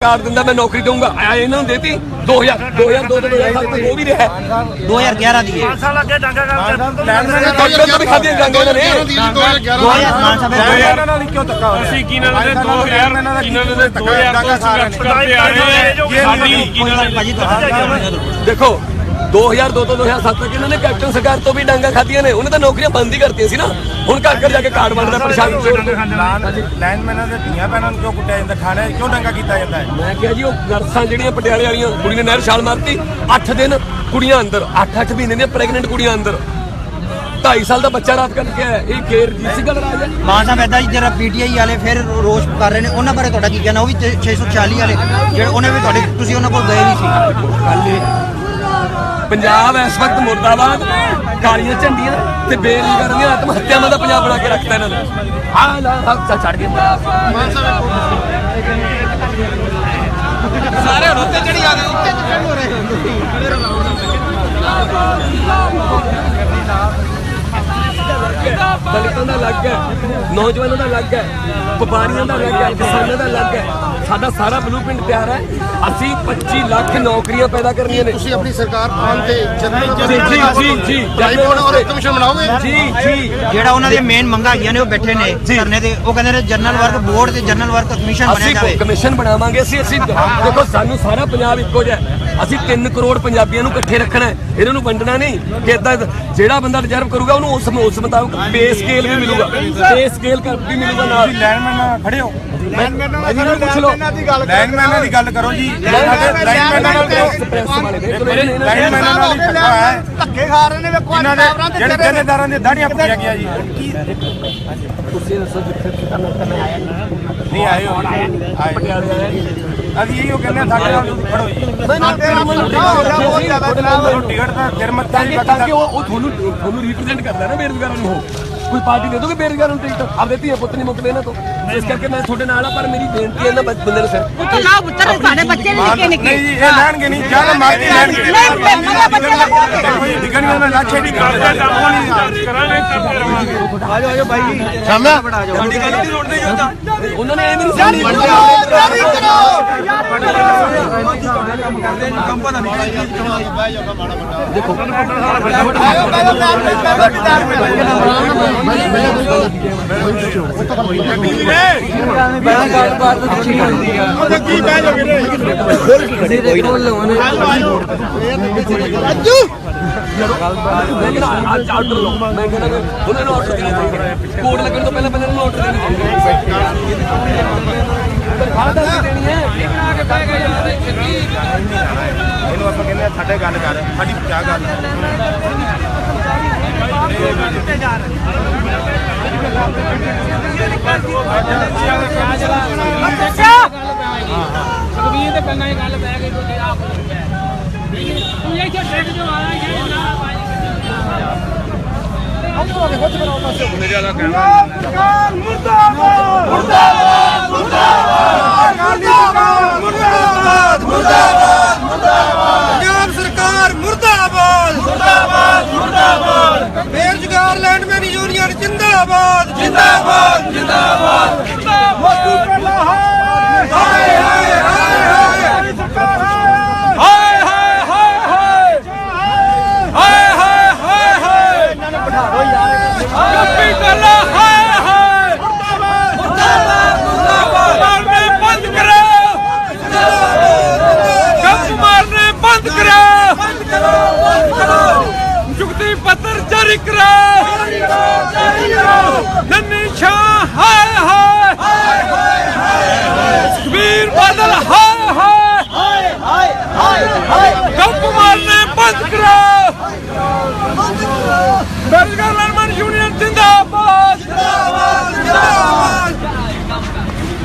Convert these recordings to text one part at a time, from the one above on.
Card ਦਿੰਦਾ ਮੈਂ ਨੌਕਰੀ ਦਊਂਗਾ। ਆ ਇਹਨਾਂ ਨੂੰ ਦੇਤੀ 2000 2002 ਤੋਂ 2007 ਤੱਕ ਉਹ ਵੀ ਰਿਹਾ। 2011 ਦੀ ਹੈ। ਸਾਲ ਅੱਗੇ ਡਾਂਗਾ ਕਰਦੇ ਕੰਗਣ ਤੋਂ ਵੀ ਖਾਦੀਆਂ ਜਾਂਦੇ ਇਹਨਾਂ ਨੇ। 2000 ਮਾਨ ਸਾਹਿਬ ਨਾਲ ਕਿਉਂ ਧੱਕਾ ਹੋ ਰਿਹਾ? ਅਸੀਂ ਕਿਨਾਂ ਦੇ 2000 ਕਿਨਾਂ ਦੇ 2000 ਤੋਂ ਸੰਘਰਸ਼ ਕਰਦੇ ਆ ਰਹੇ ਹਾਂ ਸਾਡੀ ਕਿਨਾਂ ਦੇ ਦੇਖੋ 2002 ਤੋਂ 2007 ਤੱਕ ਇਹਨਾਂ ਨੇ ਕੈਪਟਨ ਸਰਕਾਰ ਤੋਂ ਵੀ ਡਾਂਗਾ ਖਾਧੀਆਂ ਨੇ। ਉਹਨੇ ਤਾਂ ਨੌਕਰੀਆਂ ਬੰਦ ਹੀ ਕਰਤੀਆਂ ਸੀ ਨਾ। ਹੁਣ ਘਰ ਘਰ ਜਾ ਕੇ ਕਾਰਡ ਵੰਡਦਾ ਪ੍ਰਸ਼ਾਸਨ ਲਾਈਨਮੈਨਾਂ ਦੇ ਧੀਆਂ ਭੈਣਾਂ ਨੂੰ ਕਿਉਂ ਕੁੱਟਿਆ ਜਾਂਦਾ? ਥਾਣੇ ਕਿਉਂ ਡੰਗਾ ਕੀਤਾ ਜਾਂਦਾ ਹੈ? ਮੈਂ ਕਿਹਾ ਜੀ ਉਹ ਨਰਸਾਂ ਜਿਹੜੀਆਂ ਪਟਿਆਲੇ ਵਾਲੀਆਂ ਕੁੜੀ ਨੇ ਨਹਿਰ ਛਾਲ ਮਾਰਤੀ 8 ਦਿਨ ਕੁੜੀਆਂ ਅੰਦਰ 8-8 ਮਹੀਨੇ ਦੀਆਂ ਪ੍ਰੈਗਨੈਂਟ ਕੁੜੀਆਂ ਅੰਦਰ। 2.5 ਸਾਲ ਦਾ ਬੱਚਾ ਰਾਤ ਕੱਢ ਕੇ ਆਇਆ। ਇਹ ਕੇਰ ਜੀ ਸੀ ਗੱਲ ਰਾਜ ਹੈ? ਮਾਨ ਸਾਹਿਬ ਹੀ ਜਿਹੜਾ ਪੀਟੀਆਈ ਵਾਲੇ ਫਿਰ ਰੋਸ਼ ਕਰ ਰਹੇ ਨੇ ਉਹਨਾਂ ਬਾਰੇ ਤੁਹਾਡਾ ਕੀ ਕਹਿਣਾ? ਉਹ ਵੀ ਤੇ 640 ਵਾਲੇ ਜਿਹੜੇ ਉਹਨੇ ਵੀ ਤੁਹਾਡੇ ਤੁਸੀਂ ਉਹਨਾਂ ਕੋਲ ਗਏ ਨਹੀਂ ਸੀ। ਕੱਲ ਪੰਜਾਬ ਇਸ ਵਕਤ ਮੁਰਦਾਬਾਦ ਕਾਲੀਆਂ ਝੰਡੀਆਂ ਤੇ ਬੇਰੁਜ਼ਗਾਰਾਂ ਦੀਆਂ ਆਤਮ ਹੱਤਿਆਵਾਂ ਦਾ ਪੰਜਾਬ ਬਣਾ ਕੇ ਰੱਖਤਾ ਇਹਨਾਂ ਨੇ। ਆ ਲਾ ਹੱਥ ਚੜ ਗਏ ਸਾਰੇ ਹੁਣ ਚੜੀ ਆ ਉੱਤੇ ਚੜ੍ਹ ਹੋ ਰਹੇ ਦਲਿਤਾਂ ਦਾ ਅਲੱਗ ਹੈ ਨੌਜਵਾਨਾਂ ਦਾ ਅਲੱਗ ਹੈ ਵਪਾਰੀਆਂ ਦਾ ਅਲੱਗ ਹੈ ਕਿਸਾਨਾਂ ਦਾ ਅਲੱਗ ਹੈ। ਸਾਡਾ ਸਾਰਾ ਬਲੂਪ੍ਰਿੰਟ ਤਿਆਰ ਹੈ। ਅਸੀਂ 25 ਲੱਖ ਨੌਕਰੀਆਂ ਪੈਦਾ ਕਰਨੀਆਂ ਨੇ। ਤੁਸੀਂ ਆਪਣੀ ਸਰਕਾਰ ਆਉਣ ਤੇ ਜੀ ਜੀ ਜੀ ਜੀ। ਟ੍ਰਾਈਬੂਨ ਔਰ ਕਮਿਸ਼ਨ ਬਣਾਓਗੇ? ਜੀ ਜੀ। ਜਿਹੜਾ ਉਹਨਾਂ ਦੀਆਂ ਮੇਨ ਮੰਗਾਂ ਹੈਗੀਆਂ ਨੇ ਉਹ ਬੈਠੇ ਨੇ ਧਰਨੇ ਤੇ। ਉਹ ਕਹਿੰਦੇ ਨੇ ਜਨਰਲ ਵਰਕ ਬੋਰਡ ਤੇ ਜਨਰਲ ਵਰਕ ਕਮਿਸ਼ਨ ਅਸੀਂ ਜਾਵੇ। ਕਮਿਸ਼ਨ ਬਣਾਵਾਂਗੇ ਅਸੀਂ ਅਸੀਂ ਦੇਖੋ ਸਾਨੂੰ ਸਾਰਾ ਪੰਜਾਬ ਇੱਕੋ ਜਿਹਾ ਹੈ। ਅਸੀਂ 3 ਕਰੋੜ ਪੰਜਾਬੀਆਂ ਨੂੰ ਇਕੱਠੇ ਰੱਖਣਾ ਹੈ। ਇਹਨਾਂ ਨੂੰ ਵੰਡਣਾ ਨਹੀਂ। ਕਿ ਇਦਾਂ ਜਿਹੜਾ ਬੰਦਾ ਰਿਜ਼ਰਵ ਕਰੂਗਾ ਉਹਨੂੰ ਉਸ ਉਸ ਮੁਤਾਬਕ ਪੇ ਸਕੇਲ ਵੀ ਮਿਲੂਗਾ। ਪੇ ਸਕੇਲ ਕਰ ਵੀ ਮਿਲੂਗਾ ਨਾਲ। ਲਾਈਨਮੈਨਾਂ ਖੜੇ ਹੋ। ਇਹਨਾਂ ਨੂੰ ਪੁੱਛ ਲਓ। ਲਾਈਨਮੈਨਾਂ ਦੀ ਗੱਲ ਕਰੋ ਜੀ। ਲਾਈਨਮੈਨਾਂ ਨਾਲ ਕਰੋ ਪ੍ਰੈਸ ਵਾਲੇ ਦੇਖ ਲਓ ਇਹਨਾਂ ਨੇ ਲਾਈਨਮੈਨਾਂ ਨਾਲ ਧੱਕਾ ਹੈ। ਧੱਕੇ ਖਾ ਰਹੇ ਨੇ ਵੇਖੋ ਇਹਨਾਂ ਦੇ ਜਿਹੜੇ ਜਥੇਦਾਰਾਂ ਦੀਆਂ ਦਾੜੀਆਂ ਪੱਟੀਆਂ ਗਿਆ ਜੀ। ਤੁਸੀਂ ਦੱਸੋ ਜਿੱਥੇ ਤੁਹਾਨੂੰ ਆਇਆ ਨਹੀਂ ਆਏ ਹੋ। ਆਏ। ਪਟਿਆਲੇ ਆਇਆ ਅਸੀਂ ਇਹੋ ਕਹਿੰਦੇ ਸਾਡੇ ਨਾਲ ਤੁਸੀਂ ਖੜੋ ਜੀ ਮੈਂ ਨਾ ਤੇਰਾ ਮਨ ਬਹੁਤ ਜ਼ਿਆਦਾ ਤੁਹਾਨੂੰ ਟਿਕਟ ਤਾਂ ਸਿਰ ਮੱਥੇ ਤਾਂ ਦੀ ਤਾਂ ਕਿ ਉਹ ਉਹ ਤੁਹਾਨੂੰ ਤੁਹਾਨੂੰ ਰਿਪਰੈਜ਼ੈਂਟ ਕਰਦਾ ਨਾ ਬੇਰੁਜ਼ਗਾਰਾਂ ਨੂੰ ਉਹ ਕੋਈ ਪਾਰਟੀ ਦੇ ਦੋਗੇ ਬੇਰੁਜ਼ਗਾਰਾਂ ਨੂੰ ਟਿਕਟ ਆਪਦੇ ਧੀਆਂ ਪੁੱਤ ਨਹੀਂ ਮੁੱਕਦੇ ਇਹਨਾਂ ਤੋਂ ਇਸ ਕਰਕੇ ਮੈਂ ਤੁਹਾਡੇ ਨਾਲ ਆ ਪਰ ਮੇਰੀ ਬੇਨਤੀ ਹੈ ਬੱਚ- ਬੰਦੇ ਨੂੰ ਸਿਰ ਪੁੱਤਰ ਨਾ ਪੁੱਤਰ ਸਾਡੇ ਬੱਚੇ ਨੇ ਨਿੱਕੇ ਨਿੱਕੇ ਨਹੀਂ ਜੀ ਇਹ ਲੈਣਗੇ ਨਹੀਂ ਜ਼ਿਆਦਾ ਮਾਰਕੇ ਲੈਣਗੇ ਨਹੀਂ ਮੇਰੇ ਬੱਚੇ ਦਾ ਕੋਈ ਡਿਗਣੀਆਂ ਨਾਲ ਲਾਛੇ ਨਹੀਂ ਕਰਦੇ ਕਰਾਂਗੇ ਕਰਦੇ ਰਵਾਂਗੇ ਉਹਨਾਂ ਨੇ ਇਹ ਵੀ ਨਹੀਂ ਸਮਝੀ ਮੈਂ ਕਹਿੰਦਾ ਅੱਜ ਆਰਡਰ ਲਓ ਮੈਂ ਕਹਿੰਦਾ ਕਿ ਉਹਨਾਂ ਨੂੰ ਆਰਡਰ ਦੇਣਾ ਚਾਹੀਦਾ ਕੋਡ ਲੱਗਣ ਤੋਂ ਪਹਿਲਾਂ ਪਹਿਲਾਂ ਨੂੰ ਆਰਡਰ ਦੇਣਾ ਖਾਦਾ ਦੇਣੀ ਹੈ ਇਹ ਬਣਾ ਕੇ ਪਾਏਗਾ ਯਾਰ ਛੱਤੀ ਇਹਨੂੰ ਆਪਾਂ ਕਹਿੰਦੇ ਸਾਡੇ ਗੱਲ ਕਰ ਸਾਡੀ ਕਿਆ ਗੱਲ ਹੈ ਸੁਖਬੀਰ ਤੇ ਪਹਿਲਾਂ ਇਹ ਗੱਲ ਪੈ ਗਈ ਕੋਈ ਆਪ ਤੂੰ ਇਹ ਇੱਥੇ ਟ੍ਰੈਕ ਜੋ ਆ ਰਿਹਾ ਹੈ ਨਾ ਸਰਕਾਰ ਮੁਰਦਾਬਾਦ ਮੁਰਦਾਬਾਦ ਮੁਰਦਾਬਾਦ ਮੁਰਦਾਬਾਦ ਮੁਰਦਾਬਾਦ ਮੁਰਦਾਬਾਦ ਮੁਰਦਾਬਾਦ ਮੁਰਦਾਬਾਦ। ਬੇਰੁਜ਼ਗਾਰ ਲੈਂਡਮੈਨ ਯੂਨੀਅਨ ਜਿੰਦਾਬਾਦ। ਜਿੰਦਾਬਾਦ ਜਿੰਦਾਬਾਦ। ਮੋਦੀ ਪਹਿਲਾ ਹਾਏ। ਹਾਏ ਹਾਏ ਹਾਏ ਸਰਕਾਰ ਹਾਏ। ਹਾਏ ਹਾਏ ਹਾਏ ਹਾਏ। ਹਾਏ ਹਾਏ ਹਾਏ ਇਹਨਾਂ ਨੂੰ ਬਿਠਾ ਦਿਓ ਯਾਰ ਕੱਪੀ ਪਹਿਲਾ ਹਾਏ ਹਾਏ। ਮੁਰਦਾਬਾਦ ਮੁਰਦਾਬਾਦ। ਮੁਰਦਾਬਾਦ ਮਾਰਨੇ ਬੰਦ ਕਰੋ ਗੱਪ ਮਾਰਨੇ ਬੰਦ ਕਰੋ ਕਰੋ ਬੰਦ ਕਰੋ ਚੁਕਤੀ ਪੱਤਰ ਜਾਰੀ ਕਰਾ ਜਾਰੀ ਕਰੋ ਨੰਨੀ ਛਾਂ ਹਾਏ ਹਾਏ ਹਾਏ ਹਾਏ ਸੁਖਬੀਰ ਬਾਦਲ ਹਾਏ ਹਾਏ ਹਾਏ ਹਾਏ ਹਾਏ ਹਾਏ ਗੱਪ ਮਾਰਨੇ ਬੰਦ ਕਰੋ ਬੇਰੁਜ਼ਗਾਰ ਲੜਮਨ ਯੂਨੀਅਨ ਜਿੰਦਾਬਾਦ ਜਿੰਦਾਬਾਦ ਜਿੰਦਾਬਾਦ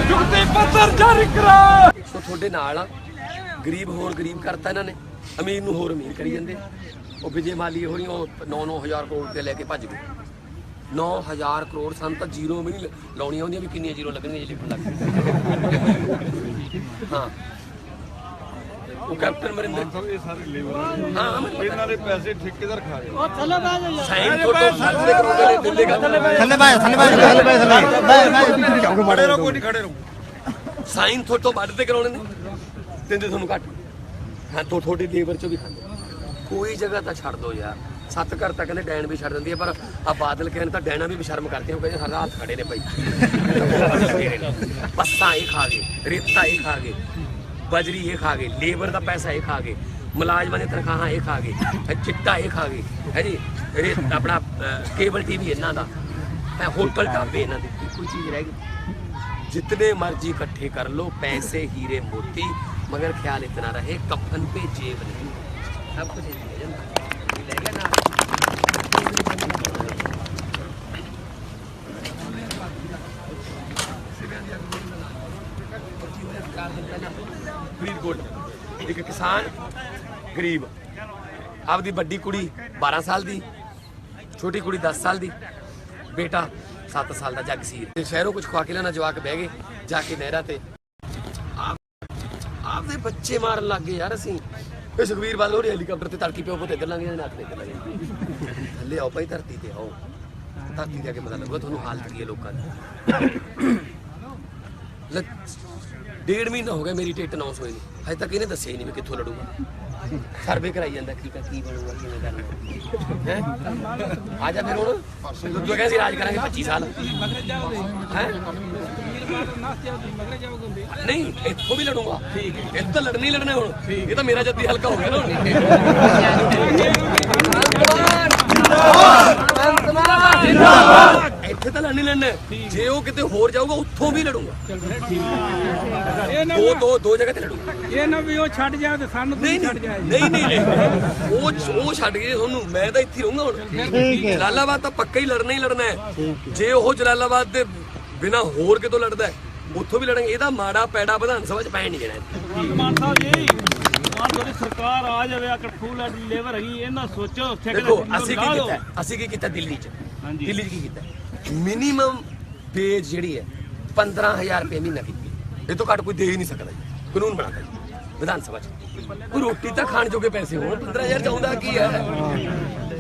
ਚੁਕਤੀ ਪੱਤਰ ਜਾਰੀ ਕਰਾ ਤੁਹਾਡੇ ਨਾਲ ਆ ਗਰੀਬ ਹੋਰ ਗਰੀਬ ਕਰਤਾ ਇਹਨਾਂ ਨੇ ਅਮੀਰ ਨੂੰ ਹੋਰ ਅਮੀਰ ਕਰੀ ਜਾਂਦੇ ਉਹ ਵਿਜੇ ਮਾਲੀ ਹੋਣੀ ਉਹ 9-9000 ਕਰੋੜ ਰੁਪਏ ਲੈ ਕੇ ਭੱਜ ਗਏ 9000 ਕਰੋੜ ਸਾਨੂੰ ਤਾਂ ਜ਼ੀਰੋ ਵੀ ਨਹੀਂ ਲਾਉਣੀਆਂ ਹੁੰਦੀਆਂ ਵੀ ਕਿੰਨੀਆਂ ਜ਼ੀਰੋ ਲੱਗਣਗੀਆਂ ਜੇ ਲਿਖਣ ਲੱਗ ਪਏ। ਹਾਂ ਉਹ ਕੈਪਟਨ ਮਰਿੰਦਰ ਇਹ ਸਾਰੇ ਲੇਬਰ ਹਾਂ। ਇਹਨਾਂ ਦੇ ਪੈਸੇ ਠੇਕੇਦਾਰ ਖਾ ਗਏ ਸਾਈਨ ਫੋਟੋ ਸਾਰੇ ਕਰੋਗੇ ਦਿੱਲੇ ਕਾ ਥੱਲੇ ਬਾਏ ਥੱਲੇ ਬਾਏ ਥੱਲੇ ਬਾਏ ਥੱਲੇ ਖੜੇ ਰਹੋ ਕੋਈ ਨਹੀਂ ਖੜੇ ਰਹੋ ਸਾਈਨ ਤੋਂ ਵੱਧ ਤੇ ਕਰਾਉਣੇ ਨੇ ਦਿੰਦੇ ਤੁਹਾਨੂੰ ਘੱਟ ਹਾਂ ਤੋਂ ਤੁਹਾਡੀ ਲੇਬਰ ਚੋਂ ਵੀ ਖਾਂਦੇ ਕੋਈ ਜਗ੍ਹਾ ਤਾਂ ਛੱਡ ਦੋ ਯਾਰ। ਸੱਤ ਘਰ ਤਾਂ ਕਹਿੰਦੇ ਡੈਣ ਵੀ ਛੱਡ ਦਿੰਦੀ ਹੈ ਪਰ ਆ ਬਾਦਲ ਕਹਿਣ ਤਾਂ ਡੈਣਾ ਵੀ ਬਸ਼ਰਮ ਕਰਦੇ ਹੋ ਕਹਿੰਦੇ ਸਾਰਾ ਹੱਥ ਖੜੇ ਨੇ ਭਾਈ। ਪੱਤਾ ਹੀ ਖਾ ਗਏ ਰੇਤਾ ਹੀ ਖਾ ਗਏ ਬਜਰੀ ਇਹ ਖਾ ਗਏ ਲੇਬਰ ਦਾ ਪੈਸਾ ਇਹ ਖਾ ਗਏ ਮੁਲਾਜ਼ਮਾਂ ਦੀਆਂ ਤਨਖਾਹਾਂ ਇਹ ਖਾ ਗਏ ਚਿੱਟਾ ਇਹ ਖਾ ਗਏ ਹੈ ਜੀ? ਇਹ ਆਪਣਾ ਕੇਬਲ ਟੀਵੀ ਇਹਨਾਂ ਦਾ ਮੈਂ ਹੋਟਲ ਢਾਬੇ ਇਹਨਾਂ ਦੀ। ਕੋਈ ਚੀਜ਼ ਰਹਿ ਗਈ। ਜਿੰਨੇ ਮਰਜ਼ੀ ਇਕੱਠੇ ਕਰ ਲੋ ਪੈਸੇ ਹੀਰੇ ਮੋਤੀ मगर ख्याल इतना रहे कफन पे जेब नहीं सब कुछ यही है जनता। ये ले गया ना ਫਰੀਦਕੋਟ ਇੱਕ ਕਿਸਾਨ ਗਰੀਬ ਆਪਦੀ ਵੱਡੀ ਕੁੜੀ 12 ਸਾਲ ਦੀ ਛੋਟੀ ਕੁੜੀ 10 ਸਾਲ ਦੀ ਬੇਟਾ 7 ਸਾਲ ਦਾ ਜਗਸੀਰ ਤੇ ਸ਼ਹਿਰੋਂ ਕੁਝ ਖਵਾ ਕੇ ਲੈਣਾ ਜਵਾਕ ਬਹਿ ਗਏ ਜਾ ਕੇ ਨਹਿਰਾਂ ਤੇ ਆਪ ਆਪਦੇ ਬੱਚੇ ਮਾਰਨ ਲੱਗ ਗਏ ਯਾਰ ਅਸੀਂ। ਇਹ ਸੁਖਵੀਰ ਬਾਦਲ ਹੋਰੀ ਹੈਲੀਕਾਪਟਰ ਤੇ ਤੜਕੀ ਪਿਓ ਪੁੱਤ ਇੱਧਰ ਲੰਘ ਜਾਂਦੇ, ਨਾਕ ਤੇ ਇੱਧਰ ਲੰਘ ਜਾਂਦੇ। ਥੱਲੇ ਆਓ ਭਾਈ, ਧਰਤੀ ਤੇ ਆਓ। ਧਰਤੀ ਤੇ ਆ ਕੇ ਪਤਾ ਲੱਗੂਗਾ ਤੁਹਾਨੂੰ ਹਾਲਤ ਕੀ ਹੈ ਲੋਕਾਂ ਦੀ। ਡੇਢ ਮਹੀਨਾ ਹੋ ਗਿਆ ਮੇਰੀ ਟਿਕਟ ਅਨਾਉਂਸ ਹੋਈ ਨਹੀਂ ਹਜੇ ਤੱਕ ਇਹਨੇ ਦੱਸਿਆ ਹੀ ਨਹੀਂ ਮੈਂ ਕਿੱਥੋਂ ਲੜੂਗਾ। ਸਰਵੇ ਕਰਾਈ ਜਾਂਦਾ ਕੀ ਕੀ ਬਣੂਗਾ ਕਿਵੇਂ ਕਰਨਾ। ਹੈ? ਆ ਜਾ ਫਿਰ ਹੁਣ। ਤੂੰ ਕਹਿੰਦਾ ਸੀ ਰਾਜ ਕਰਾਂਗੇ 25 ਸਾਲ। ਹੈ? ਨਹੀਂ ਇੱਥੋਂ ਵੀ ਲੜੂੰਗਾ। ਇਹ ਤਾਂ ਲੜਨੀ ਲੜਨਾ ਹੁਣ। ਇਹ ਤਾਂ ਮੇਰਾ ਜੱਦੀ ਹਲਕਾ ਹੋ ਗਿਆ ਨਾ ਹੁਣ। ਇੱਥੇ ਤਾਂ ਲੜਨੀ ਲੜਨਾ। ਹੈ। ਜੇ ਉਹ ਕਿਤੇ ਹੋਰ ਜਾਊਗਾ ਉੱਥੋਂ ਵੀ ਲੜੂੰਗਾ। ਇਹ ਨਾ ਦੋ ਦੋ ਦੋ ਜਗ੍ਹਾ ਤੇ ਲੜੂੰਗਾ। ਇਹ ਨਾ ਵੀ ਉਹ ਛੱਡ ਜਾ ਤੇ ਸਾਨੂੰ ਨਹੀਂ ਤੂੰ ਛੱਡ ਜਾ ਨਹੀਂ ਨਹੀਂ ਨਹੀਂ। ਉਹ ਉਹ ਛੱਡ ਗਏ ਤੁਹਾਨੂੰ ਮੈਂ ਤਾਂ ਇੱਥੇ ਹੀ ਰਹੂੰਗਾ ਹੁਣ। ਜਲਾਲਾਬਾਦ ਤਾਂ ਪੱਕਾ ਹੀ ਲੜਨਾ ਹੀ ਲੜਨਾ ਹੈ। ਜੇ ਉਹ ਜਲਾਲਾਬਾਦ ਦੇ ਬਿਨਾ ਹੋਰ ਕਿਤੋਂ ਲੜਦਾ ਉੱਥੋਂ ਵੀ ਲੜਾਂਗੇ ਇਹਦਾ ਮਾੜਾ ਪੈੜਾ ਵਿਧਾਨ ਸਭਾ ਚ ਪੈਣ ਨਹੀਂ ਦੇਣਾ ਮਾਨ ਸਾਹਿਬ ਜੀ ਤੁਹਾਡੀ ਸਰਕਾਰ ਆ ਜਾਵੇ ਆ ਫੂਲ ਐਂਡ ਲੇਬਰ ਹੈਗੀ ਇਹਨਾਂ ਸੋਚੋ ਉੱਥੇ ਦੇਖੋ ਅਸੀਂ ਕੀ ਕੀਤਾ? ਅਸੀਂ ਕੀ ਕੀਤਾ ਦਿੱਲੀ ਚ? ਹਾਂਜੀ। ਦਿੱਲੀ ਚ ਕੀ ਕੀਤਾ ਮਿਨੀਮਮ ਵੇਜ ਜਿਹੜੀ ਹੈ 15000 ਰੁਪਏ ਮਹੀਨਾ ਕੀਤੀ ਇਹ ਤੋਂ ਘੱਟ ਕੋਈ ਦੇ ਹੀ ਨਹੀਂ ਸਕਦਾ ਕਾਨੂੰਨ ਬਣਾਤਾ ਜੀ ਵਿਧਾਨ ਸਭਾ ਚ। ਕੋਈ ਰੋਟੀ ਤਾਂ ਖਾਣ ਜੋਗੇ ਪੈਸੇ ਹੋਣ 15000 ਚਾਹੁੰਦਾ ਕੀ ਹੈ?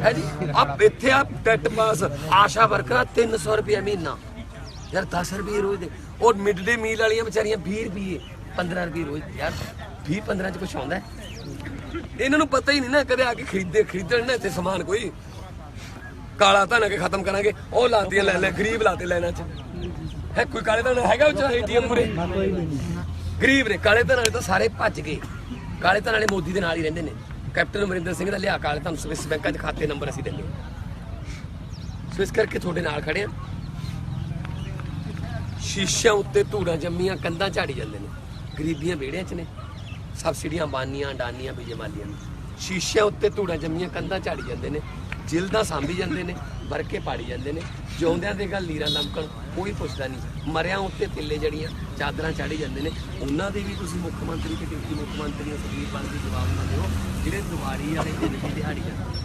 ਹੈ ਜੀ? ਆਪ ਇੱਥੇ ਆਪ ਟੈਟ ਪਾਸ ਆਸ਼ਾ ਵਰਕਰਾਂ 300 ਰੁਪਏ ਮਹੀਨਾ। ਯਾਰ 10 ਰੁਪਏ ਰੋਜ਼ ਦੇ। ਔਰ ਮਿਡ ਡੇ ਮੀਲ ਵਾਲੀਆਂ ਵਿਚਾਰੀਆਂ 20 ਰੁਪਏ 15 ਰੁਪਏ ਰੋਜ਼। ਯਾਰ 20 15 ਚ ਕੁਝ ਆਉਂਦਾ ਇਹਨਾਂ ਨੂੰ ਪਤਾ ਹੀ ਨਹੀਂ ਨਾ ਕਦੇ ਆ ਕੇ ਖਰੀਦੇ, ਖਰੀਦਣ ਨਾ ਇੱਥੇ ਸਮਾਨ ਕੋਈ। ਕਾਲਾ ਧਨ ਕੇ ਖਤਮ ਕਰਾਂਗੇ। ਉਹ ਲਾਤੀਆਂ ਲੈ ਲੈ, ਗਰੀਬ ਲਾਤੇ ਲੈਣਾ ਚ। ਹੈ ਕੋਈ ਕਾਲੇ ਧਨ ਹੈਗਾ ਉਹ ਏਟੀਐਮ ਮੁਰੇ ਗਰੀਬ ਨੇ, ਕਾਲੇ ਧਨ ਵਾਲੇ ਤਾਂ ਸਾਰੇ ਭੱਜ ਗਏ। ਕਾਲੇ ਧਨ ਵਾਲੇ ਮੋਦੀ ਦੇ ਨਾਲ ਹੀ ਰਹਿੰਦੇ ਨੇ। ਕੈਪਟਨ ਅਮਰਿੰਦਰ ਸਿੰਘ ਦਾ ਲਿਆ, ਕਾਲੇ ਧਨ ਸਵਿਸ ਬੈਂਕਾਂ 'ਚ ਖਾਤੇ ਨੰਬਰ ਅਸੀਂ ਦਿੰਦੇ ਸੋ ਕਰਕੇ ਤੁਹਾਡੇ ਨਾਲ ਖੜੇ ਆ ਸ਼ੀਸ਼ਿਆਂ ਉੱਤੇ ਧੂੜਾਂ ਜੰਮੀਆਂ, ਕੰਧਾਂ ਝਾੜੀ ਜਾਂਦੇ ਨੇ। ਗਰੀਬੀਆਂ ਵਿਹੜਿਆਂ 'ਚ ਨੇ। ਸਬਸਿਡੀਆਂ, ਬਾਨੀਆਂ, ਡਾਨੀਆਂ ਬੀਜੇ ਮਾਲੀਆਂ ਨੂੰ। ਸ਼ੀਸ਼ਿਆਂ ਉੱਤੇ ਧੂੜਾਂ ਜੰਮੀਆਂ, ਕੰਧਾਂ ਝਾੜੀ ਜਾਂਦੇ ਨੇ। ਜਿਲਦਾਂ ਸਾਂਭੀ ਜਾਂਦੇ ਨੇ, ਵਰਕੇ ਪਾੜੀ ਜਾਂਦੇ ਨੇ। ਜਿਉਂਦਿਆਂ ਦੇ ਗੱਲ ਲੀਰਾਂ ਲੰਕਣ ਕੋਈ ਪੁੱਛਦਾ ਨਹੀਂ। ਮਰਿਆਂ ਉੱਤੇ ਤਿੱਲੇ ਜੜੀਆਂ, ਚਾਦਰਾਂ ਚਾੜੀ ਜਾਂਦੇ ਨੇ। ਉਹਨਾਂ ਦੇ ਵੀ ਤੁਸੀਂ ਮੁੱਖ ਮੰਤਰੀ ਤੇ ਡਿਪਟੀ ਮੁੱਖ ਮੰਤਰੀ ਨੂੰ ਸੁਖਬੀਰ ਬਾਦਲ ਦੀ ਜਵਾਬ ਨਾ ਦਿਓ ਜਿਹੜੇ ਦੁਆਰੀ ਵਾਲੇ ਤੇ ਨਿੱਕੀ ਦਿਹਾੜੀ ਜਾਂਦੇ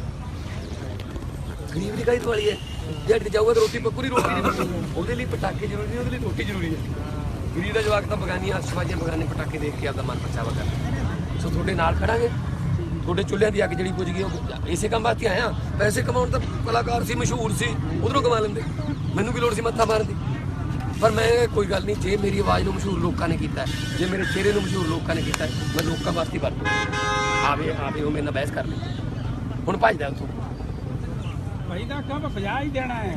ਗਰੀਬ ਦੀ ਕਾਹਦੀ ਦਿਵਾਲੀ ਹੈ। ਦਿਹਾੜੀ ਤੇ ਜਾਊਗਾ ਤਾਂ ਰੋਟੀ ਪੱਕੂਰੀ ਰੋਟੀ ਨਹੀਂ ਪੱਕੂ ਉਹਦੇ ਲਈ ਪਟਾਕੇ ਜ਼ਰੂਰੀ ਨਹੀਂ ਉਹਦੇ ਲਈ ਰੋਟੀ ਜ਼ਰੂਰੀ ਹੈ। ਗਰੀਬ ਦਾ ਜਵਾਕ ਤਾਂ ਬਗਾਨੀਆਂ ਅਸਵਾਜੀਆਂ ਬਗਾਨੇ ਪਟਾਕੇ ਦੇਖ ਕੇ ਆਪਦਾ ਮਨ ਪਰਚਾਵਾ ਕਰਦਾ ਸੋ ਤੁਹਾਡੇ ਨਾਲ ਖੜਾਂਗੇ। ਤੁਹਾਡੇ ਚੁੱਲ੍ਹਿਆਂ ਦੀ ਅੱਗ ਜਿਹੜੀ ਪੁੱਜ ਗਈ, ਉਹ ਇਸੇ ਕੰਮ ਵਾਸਤੇ ਆਇਆ ਪੈਸੇ ਕਮਾਉਣ ਤਾਂ ਕਲਾਕਾਰ ਸੀ, ਮਸ਼ਹੂਰ ਸੀ, ਉਧਰੋਂ ਕਮਾ ਲੈਂਦੇ। ਮੈਨੂੰ ਕੀ ਲੋੜ ਸੀ ਮੱਥਾ ਮਾਰਨ ਦੀ। ਪਰ ਮੈਂ ਕੋਈ ਗੱਲ ਨਹੀਂ, ਜੇ ਮੇਰੀ ਆਵਾਜ਼ ਨੂੰ ਮਸ਼ਹੂਰ ਲੋਕਾਂ ਨੇ ਕੀਤਾ ਜੇ ਮੇਰੇ ਚਿਹਰੇ ਨੂੰ ਮਸ਼ਹੂਰ ਲੋਕਾਂ ਨੇ ਕੀਤਾ ਮੈਂ ਲੋਕਾਂ ਵਾਸਤੇ ਹੀ ਵਰਤੂ ਆਵੇ ਆਵੇ, ਉਹ ਮੇਰੇ ਨਾਲ ਬਹਿਸ ਕਰ ਲੈ। ਹੁਣ ਭੱਜਦਾ ਉੱਥੋਂ। ਭਾਈ ਦਾ ਕੰਮ ਭਜਾ ਹੀ ਦੇਣਾ ਹੈ।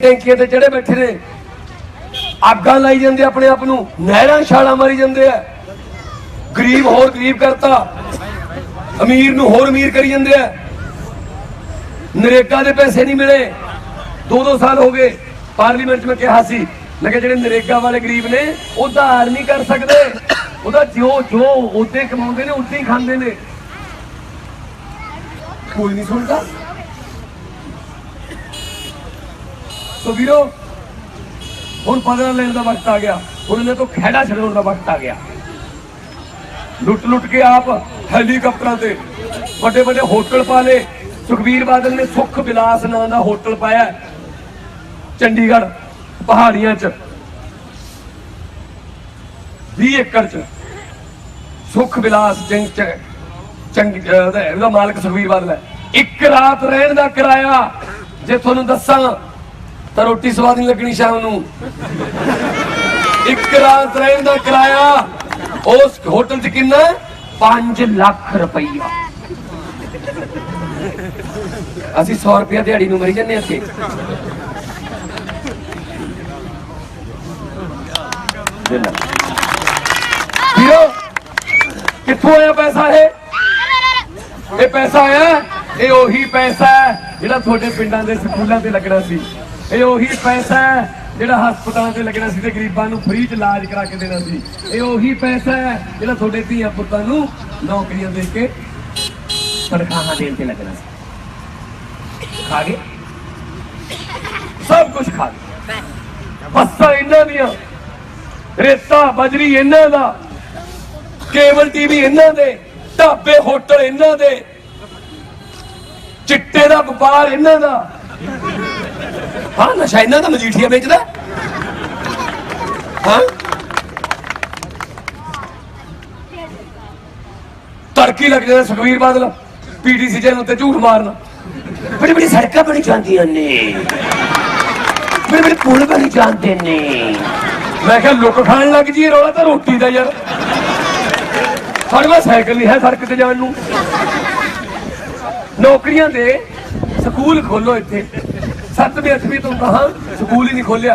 ਟੈਂਕੀਆਂ ਤੇ ਜਿਹੜੇ ਬੈਠੇ ਨੇ ਅੱਗਾਂ ਲਾਈ ਜਾਂਦੇ ਆਪਣੇ ਆਪ ਨੂੰ, ਨਹਿਰਾਂ ਛਾਲਾਂ ਮਾਰੀ ਜਾਂਦੇ ਆ। ਗਰੀਬ ਹੋਰ ਗਰੀਬ ਕਰਤਾ। ਅਮੀਰ ਨੂੰ ਹੋਰ ਅਮੀਰ ਕਰੀ ਜਾਂਦੇ ਆ। ਨਰੇਗਾ ਦੇ ਪੈਸੇ ਨਹੀਂ ਮਿਲੇ। ਦੋ ਦੋ ਸਾਲ ਹੋ ਗਏ, ਪਾਰਲੀਮੈਂਟ 'ਚ ਮੈਂ ਕਿਹਾ ਸੀ ਲੇਕਿਨ ਜਿਹੜੇ ਨਰੇਗਾ ਵਾਲੇ ਗਰੀਬ ਨੇ, ਉਹ ਉਧਾਰ ਨਹੀਂ ਕਰ ਸਕਦੇ। ਉਹਦਾ ਜੋ ਜੋ ਉਹਦੇ ਕਮਾਉਂਦੇ ਨੇ ਉੱਤੇ ਹੀ ਖਾਂਦੇ ਨੇ। ਕੋਈ ਨਹੀਂ ਸੁਣਦਾ। ਸੋ ਵੀਰੋ, ਹੁਣ ਬਦਲਾ ਲੈਣ ਦਾ ਵਕਤ ਆ ਗਿਆ। ਹੁਣ ਇਹਨਾਂ ਤੋਂ ਖਹਿੜਾ ਛਡਾਉਣ ਦਾ ਵਕਤ ਆ ਗਿਆ। ਲੁੱਟ ਲੁੱਟ ਕੇ ਆਪ ਹੈਲੀਕਾਪਟਰਾਂ ਤੇ ਵੱਡੇ ਵੱਡੇ ਹੋਟਲ ਪਾ ਲਏ। ਸੁਖਬੀਰ ਬਾਦਲ ਨੇ ਸੁਖ ਵਿਲਾਸ ਨਾਂ ਦਾ ਹੋਟਲ ਪਾਇਆ। ਚੰਡੀਗੜ੍ਹ ਪਹਾੜੀਆਂ 'ਚ। 20 ਏਕੜ 'ਚ। ਸੁਖ ਵਿਲਾਸ ਜੰਗ ਚੰਗ, ਅਹ ਮਾਲਕ ਸੁਖਬੀਰ ਬਾਦਲ ਹੈ। ਇੱਕ ਰਾਤ ਰਹਿਣ ਦਾ ਕਿਰਾਇਆ, ਜੇ ਤੁਹਾਨੂੰ ਦੱਸਾਂ, ਤਾਂ ਰੋਟੀ ਸਵਾਦ ਨਹੀਂ ਲੱਗਣੀ ਸ਼ਾਮ ਨੂੰ। ਇੱਕ ਰਾਤ ਰਹਿਣ ਦਾ ਕਿਰਾਇਆ, ਉਸ ਹੋਟਲ 'ਚ ਕਿੰਨਾ 5 ਲੱਖ ਰੁਪਈਆ। ਅਸੀਂ 100 ਰੁਪਇਆ ਦਿਹਾੜੀ ਨੂੰ ਮਰੀ ਜੰਨੇ ਇੱਥੇ। ਵੀਰੋ ਕਿੱਥੋਂ ਆਇਆ ਪੈਸਾ ਇਹ? ਇਹ ਪੈਸਾ ਆਇਆ? ਇਹ ਉਹੀ ਪੈਸਾ ਹੈ ਜਿਹੜਾ ਤੁਹਾਡੇ ਪਿੰਡਾਂ ਦੇ ਸਕੂਲਾਂ ਤੇ ਲੱਗਣਾ ਸੀ। ਇਹ ਉਹੀ ਪੈਸਾ ਹੈ ਜਿਹੜਾ ਹਸਪਤਾਲਾਂ ਤੇ ਲੱਗਣਾ ਸੀ ਤੇ ਗਰੀਬਾਂ ਨੂੰ ਫ੍ਰੀ ਚ ਇਲਾਜ ਕਰਾ ਕੇ ਦੇਣਾ ਸੀ। ਇਹ ਉਹੀ ਪੈਸਾ ਹੈ ਜਿਹੜਾ ਤੁਹਾਡੇ ਧੀਆਂ ਪੁੱਤਾਂ ਨੂੰ ਨੌਕਰੀਆਂ ਦੇ ਕੇ ਤਨਖਾਹਾਂ ਦੇਣ ਤੇ ਲੱਗਣਾ ਸੀ। ਖਾ ਗਏ? ਸਭ ਕੁਝ ਖਾ ਗਏ। ਬੱਸਾਂ ਇਹਨਾਂ ਦੀਆਂ ਰੇਤਾ ਬਜਰੀ ਇਹਨਾਂ ਦਾ। ਕੇਬਲ ਟੀਵੀ ਇਹਨਾਂ ਦੇ, ਢਾਬੇ, ਹੋਟਲ ਇਹਨਾਂ ਦੇ, ਚਿੱਟੇ ਦਾ ਵਪਾਰ ਇਹਨਾਂ ਦਾ। ਹਾਂ, ਨਸ਼ਾ ਇਹਨਾਂ ਦਾ ਮਜੀਠੀਆ ਵੇਚਦਾ ਹਾਂ। ਤੜਕੀ ਲੱਗ ਜਾਂਦਾ ਸੁਖਵੀਰ ਬਾਦਲ, ਪੀਟੀਸੀ ਚੈਨਲ ਉੱਤੇ ਝੂਠ ਮਾਰਨਾ। ਬੜੀ ਬੜੀ ਸੜਕਾਂ ਬਣੀ ਜਾਂਦੀਆਂ ਨੇ। ਬੜੇ ਬੜੇ ਪੁਲ ਬਣੀ ਜਾਂਦੇ ਨੇ। ਮੈਂ ਕਿਹਾ, ਲੁੱਕ ਖਾਣ ਲੱਗ ਜੀ ਰੌਲਾ ਤਾਂ ਰੋਟੀ ਦਾ ਯਾਰ। ਸਾਡੇ ਕੋਲ ਸਾਈਕਲ ਨਹੀਂ ਹੈ ਸੜਕ ਤੇ ਜਾਣ ਨੂੰ। ਨੌਕਰੀਆਂ ਦੇ ਸਕੂਲ ਖੋਲੋ ਇੱਥੇ। 7ਵੀਂ 8ਵੀਂ ਤੋਂ ਕਹਾਂ ਸਕੂਲ ਹੀ ਨਹੀਂ ਖੋਲਿਆ।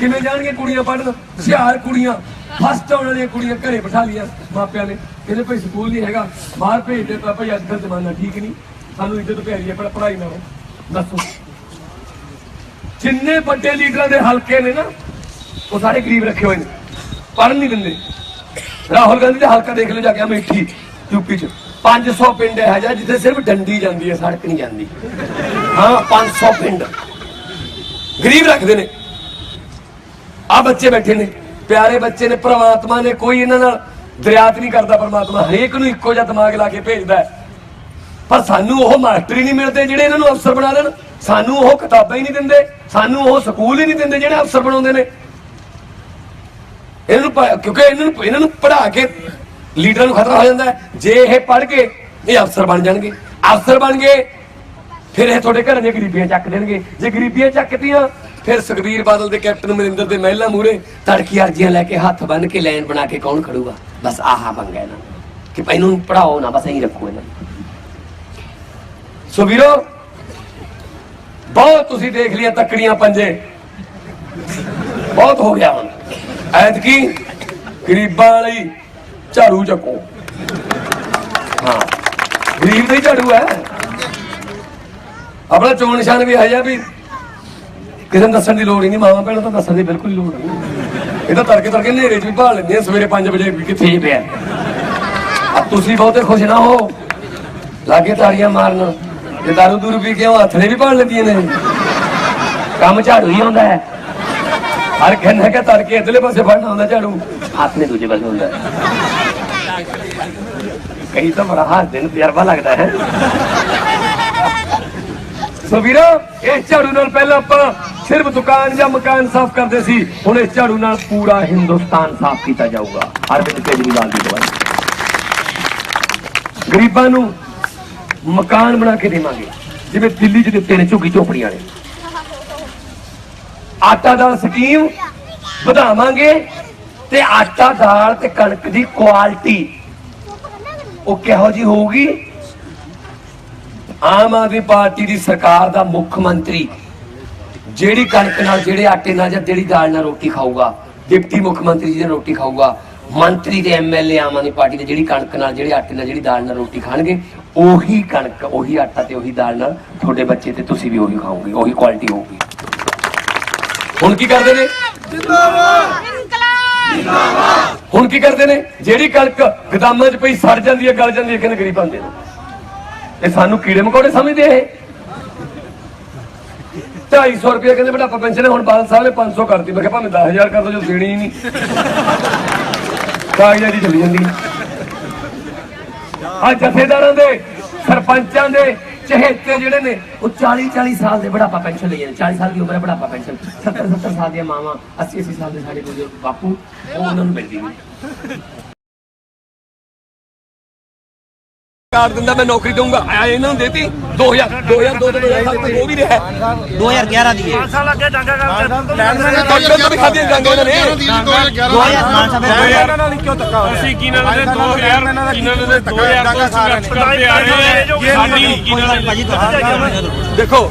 ਕਿਵੇਂ ਜਾਣਗੇ ਕੁੜੀਆਂ ਪੜਨ ਹੁਸ਼ਿਆਰ ਕੁੜੀਆਂ ਫਸਟ ਆਉਣ ਵਾਲੀਆਂ ਕੁੜੀਆਂ ਘਰੇ ਬਿਠਾ ਲੀਆਂ ਮਾਪਿਆਂ ਨੇ। ਕਹਿੰਦੇ ਭਾਈ ਸਕੂਲ ਨਹੀਂ ਹੈਗਾ ਬਾਹਰ ਭੇਜਦੇ ਤਾਂ ਭਾਈ ਅੱਜ ਕੱਲ੍ਹ ਜ਼ਮਾਨਾ ਠੀਕ ਨਹੀਂ। ਸਾਨੂੰ ਇੱਜ਼ਤ ਪਿਆਰੀ ਹੈ ਪਰ ਪੜ੍ਹਾਈ ਨਾ ਹੋ ਦੱਸੋ। ਜਿੰਨੇ ਵੱਡੇ ਲੀਡਰਾਂ ਦੇ ਹਲਕੇ ਨੇ ਨਾ, ਉਹ ਸਾਰੇ ਗਰੀਬ ਰੱਖੇ ਹੋਏ ਨੇ। ਪੜ੍ਹਨ ਨਹੀਂ ਦਿੰਦੇ। ਰਾਹੁਲ ਗਾਂਧੀ ਦਾ ਹਲਕਾ ਦੇਖ ਲਓ ਜਾ ਕੇ ਅਮੇਠੀ ਯੂਪੀ ਚ। 500 ਪਿੰਡ ਹੈ ਜਾਂ ਜਿੱਥੇ ਸਿਰਫ ਡੰਡੀ ਜਾਂਦੀ ਹੈ, ਸੜਕ ਨਹੀਂ ਜਾਂਦੀ। ਹਾਂ 500 ਪਿੰਡ। ਗਰੀਬ ਰੱਖਦੇ ਨੇ। ਆ ਬੱਚੇ ਬੈਠੇ ਨੇ। ਪਿਆਰੇ ਬੱਚੇ ਨੇ, ਪ੍ਰਮਾਤਮਾ ਨੇ ਕੋਈ ਇਹਨਾਂ ਨਾਲ ਦਰਿਆਤ ਨਹੀਂ ਕਰਦਾ ਪ੍ਰਮਾਤਮਾ। ਹਰੇਕ ਨੂੰ ਇੱਕੋ ਜਿਹਾ ਦਿਮਾਗ ਲਾ ਕੇ ਭੇਜਦਾ ਪਰ ਸਾਨੂੰ ਉਹ ਮਾਸਟਰ ਹੀ ਨਹੀਂ ਮਿਲਦੇ ਜਿਹੜੇ ਇਹਨਾਂ ਨੂੰ ਅਫਸਰ ਬਣਾ ਦੇਣ ਸਾਨੂੰ ਉਹ ਕਿਤਾਬਾਂ ਹੀ ਨਹੀਂ ਦਿੰਦੇ। ਸਾਨੂੰ ਉਹ ਸਕੂਲ ਹੀ ਨਹੀਂ ਦਿੰਦੇ ਜਿਹੜੇ ਅਫਸਰ ਬਣਾਉਂਦੇ ਨੇ। ਇਹਨਾਂ ਨੂੰ ਪ- ਕਿਉਂਕਿ ਇਹਨਾਂ ਨੂੰ ਇਹਨਾਂ ਨੂੰ ਪੜ੍ਹਾ ਕੇ ਲੀਡਰਾਂ ਨੂੰ ਖਤਰਾ ਹੋ ਜਾਂਦਾ ਹੈ। ਜੇ ਇਹ ਪੜ੍ਹ ਕੇ ਇਹ ਅਫਸਰ ਬਣ ਜਾਣਗੇ ਅਫਸਰ ਬਣ ਗਏ, ਫਿਰ ਇਹ ਤੁਹਾਡੇ ਘਰਾਂ ਦੀਆਂ ਗਰੀਬੀਆਂ ਚੱਕ ਦੇਣਗੇ ਜੇ ਗਰੀਬੀਆਂ ਚੱਕਤੀਆਂ, ਫਿਰ ਸੁਖਬੀਰ ਬਾਦਲ ਦੇ ਕੈਪਟਨ ਅਮਰਿੰਦਰ ਦੇ ਮਹਿਲਾ ਮੂਰੇ ਤੜਕੀ ਅਰਜ਼ੀਆਂ ਲੈ ਕੇ ਹੱਥ ਬੰਨ ਕੇ ਲਾਈਨ ਬਣਾ ਕੇ ਕੌਣ ਖੜੂਗਾ ਬਸ ਆਹਾ ਪੰਗਾ ਇਹਨਾਂ ਦਾ। ਕਿ ਭਾਈ ਇਹਨੂੰ ਪੜਾਓ ਨਾ, ਬਸ ਇਹੀ ਰੱਖੋ ਇਹਨਾਂ ਨੂੰ। ਸੋ ਵੀਰੋ, ਬਹੁਤ ਤੁਸੀਂ ਦੇਖ ਲਿਆ ਤੱਕੜੀਆਂ ਪੰਜੇ ਬਹੁਤ ਹੋ ਗਿਆ ਹੁਣ ਐਤਕੀ ਗਰੀਬਾਂ ਲਈ ਝਾੜੂ ਚੱਕੋ। ਹਾਂ। ਗਰੀਬ ਦਾ ਝਾੜੂ ਹੈ। ਆਪਣਾ ਚੋਣ ਨਿਸ਼ਾਨ ਵੀ ਹੈ ਵੀ ਕਿਸੇ ਨੂੰ ਦੱਸਣ ਦੀ ਲੋੜ ਹੀ ਨਹੀਂ, ਮਾਵਾਂ ਭੈਣਾਂ ਤਾਂ ਦੱਸਣ ਦੀ ਬਿਲਕੁਲ ਲੋੜ ਨਹੀਂ। ਇਹ ਤਾਂ ਤੜਕੇ ਤੜਕੇ ਹਨੇਰੇ 'ਚ ਵੀ ਭਾਲ ਲੈਂਦੇ ਆ, ਸਵੇਰੇ 5 ਵਜੇ ਵੀ ਕਿੱਥੇ ਪਿਆ। ਆ ਤੁਸੀਂ ਬਹੁਤੇ ਖੁਸ਼ ਨਾ ਹੋ। ਲਾਗੇ ਤਾੜੀਆਂ ਮਾਰਨ, ਜੇ ਦਾਰੂ ਦੂਰੂ ਪੀ ਕੇ ਉਹ ਹੱਥ ਨੇ ਵੀ ਭਾਲ ਲੈਂਦੀਆਂ ਨੇ। ਕੰਮ ਝਾੜੂ ਹੀ ਹੁੰਦਾ ਹੈ। ਹਰ ਕਹਿੰਦਾ ਕਿ ਤੜਕੇ ਇਧਰਲੇ ਪਾਸੇ ਫੜਨਾ ਹੁੰਦਾ ਝਾੜੂ। ਹੱਥ ਨੇ ਦੂਜੇ ਪਾਸੇ ਹੁੰਦਾ। ਕਈ ਤਾਂ ਬੜਾ ਹੱਸਦੇ ਨੂੰ ਤਜਰਬਾ ਲੱਗਦਾ ਹੈ। ਸੋ ਵੀਰੋ ਇਸ ਝਾੜੂ ਨਾਲ ਪਹਿਲਾਂ ਆਪਾਂ ਸਿਰਫ ਦੁਕਾਨ ਜਾਂ ਮਕਾਨ ਸਾਫ਼ ਕਰਦੇ ਸੀ। ਹੁਣ ਇਸ ਝਾੜੂ ਨਾਲ ਪੂਰਾ ਹਿੰਦੁਸਤਾਨ ਸਾਫ਼ ਕੀਤਾ ਜਾਊਗਾ। ਅਰਵਿੰਦ ਕੇਜਰੀਵਾਲ ਦੀ ਦਵਾਈ। ਗਰੀਬਾਂ ਨੂੰ ਮਕਾਨ ਬਣਾ ਕੇ ਦੇਵਾਂਗੇ। ਜਿਵੇਂ ਦਿੱਲੀ 'ਚ ਦਿੱਤੇ ਨੇ ਝੁੱਗੀ ਝੋਪੜੀ ਵਾਲੇ ਆਟਾ ਦਾਲ ਸਕੀਮ ਵਧਾਵਾਂਗੇ ਤੇ ਆਟਾ ਦਾਲ ਤੇ ਕਣਕ ਦੀ ਕੁਆਲਿਟੀ ਉਹ ਕਿਹੋ ਜੀ ਹੋਊਗੀ? ਆਮ ਆਦਮੀ ਪਾਰਟੀ ਦੀ ਸਰਕਾਰ ਦਾ ਮੁੱਖ ਮੰਤਰੀ ਜਿਹੜੀ ਕਣਕ ਨਾਲ, ਜਿਹੜੇ ਆਟੇ ਨਾਲ ਜਾਂ ਜਿਹੜੀ ਦਾਲ ਨਾਲ ਰੋਟੀ ਖਾਊਗਾ, ਡਿਪਟੀ ਮੁੱਖ ਮੰਤਰੀ ਜੀ ਨਾਲ ਰੋਟੀ ਖਾਊਗਾ, ਮੰਤਰੀ ਤੇ ਐਮਐਲਏ ਆਮ ਆਦਮੀ ਪਾਰਟੀ ਦੇ ਜਿਹੜੀ ਕਣਕ ਨਾਲ, ਜਿਹੜੇ ਆਟੇ ਨਾਲ, ਜਿਹੜੀ ਦਾਲ ਨਾਲ ਰੋਟੀ ਖਾਣਗੇ, ਉਹੀ ਕਣਕ, ਉਹੀ ਆਟਾ ਤੇ ਉਹੀ ਦਾਲ ਨਾਲ ਤੁਹਾਡੇ ਬੱਚੇ ਤੇ ਤੁਸੀਂ ਵੀ ਉਹੀ ਖਾਓਗੇ, ਉਹੀ ਕੁਆਲਿਟੀ ਹੋਊਗੀ। ਹੁਣ ਕੀ ਕਰਦੇ ਨੇ? ਹੁਣ ਕੀ ਕਰਦੇ ਨੇ? ਜਿਹੜੀ ਕਣਕ ਗਦਾਮਾਂ 'ਚ ਪਈ ਸੜ ਜਾਂਦੀ ਹੈ ਗਲ ਜਾਂਦੀ ਹੈ ਕਹਿੰਦੇ ਗਰੀਬਾਂ ਦੇ। ਇਹ ਸਾਨੂੰ ਕੀੜੇ ਮਕੌੜੇ ਸਮਝਦੇ ਇਹ? 250 ਰੁਪਏ ਕਹਿੰਦੇ ਬੜਾ ਪੈਨਸ਼ਨ ਹੈ ਹੁਣ ਬਾਦਲ ਸਾਹਿਬ ਨੇ 500 ਕਰਤੀ। ਮੈਂ ਕਿਹਾ ਭਾਵੇਂ 10000 ਕਰ ਦੋ ਜੋ ਦੇਣੀ ਹੀ ਨਹੀਂ। ਕਾਗਜ਼ਾਂ ਦੀ ਚਲੀ ਜਾਂਦੀ। ਆ ਜਥੇਦਾਰਾਂ ਦੇ ਸਰਪੰਚਾਂ ਦੇ ਚਹੇਤੇ ਜਿਹੜੇ ਨੇ, ਉਹ 40 40 ਸਾਲ ਦੇ ਬੜਾਪਾ ਪੈਨਸ਼ਨ ਲਈ ਜਾਂਦੇ 40 ਸਾਲ ਦੀ ਉਮਰ ਹੈ ਬੜਾਪਾ ਪੈਨਸ਼ਨ। 70 70 ਸਾਲ ਦੀਆਂ ਮਾਵਾਂ 80 80 ਸਾਲ ਦੇ ਸਾਡੇ ਬਜ਼ੁਰਗ ਬਾਪੂ, ਉਹ ਉਹਨਾਂ ਨੂੰ ਮਿਲਦੀ ਨਹੀਂ। ਕਾਰਡ ਦਿੰਦਾ ਮੈਂ ਨੌਕਰੀ ਦਊਂਗਾ। ਆ ਇਹਨਾਂ ਨੂੰ ਦੇਤੀ। 2000 2002 ਤੋਂ 2007 ਤੱਕ ਉਹ ਵੀ ਰਿਹਾ। 2011 ਦੀ ਹੈ। ਲੈਂਡਮੈਨ ਅੱਗੇ ਤੋਂ ਵੀ ਖਾਦੀਆਂ ਜਾਂਗੇ ਇਹਨਾਂ ਨੇ। 2000 ਮਾਨ ਸਾਹਿਬ ਇਹ ਇਹਨਾਂ ਨਾਲ ਕਿਉਂ ਧੱਕਾ ਹੋ ਰਿਹਾ ਅਸੀਂ ਕੀ ਨਾਲ ਦੇ 2000 ਕੀ ਨਾਲ ਦੇ 2000 ਤੋਂ ਸੰਘਰਸ਼ ਕਰਦੇ ਆ ਰਹੇ ਹਾਂ। ਸਾਡੀ ਕੀ ਨਾਲ ਭਾਜੀ ਤੁਸੀਂ ਦੇਖੋ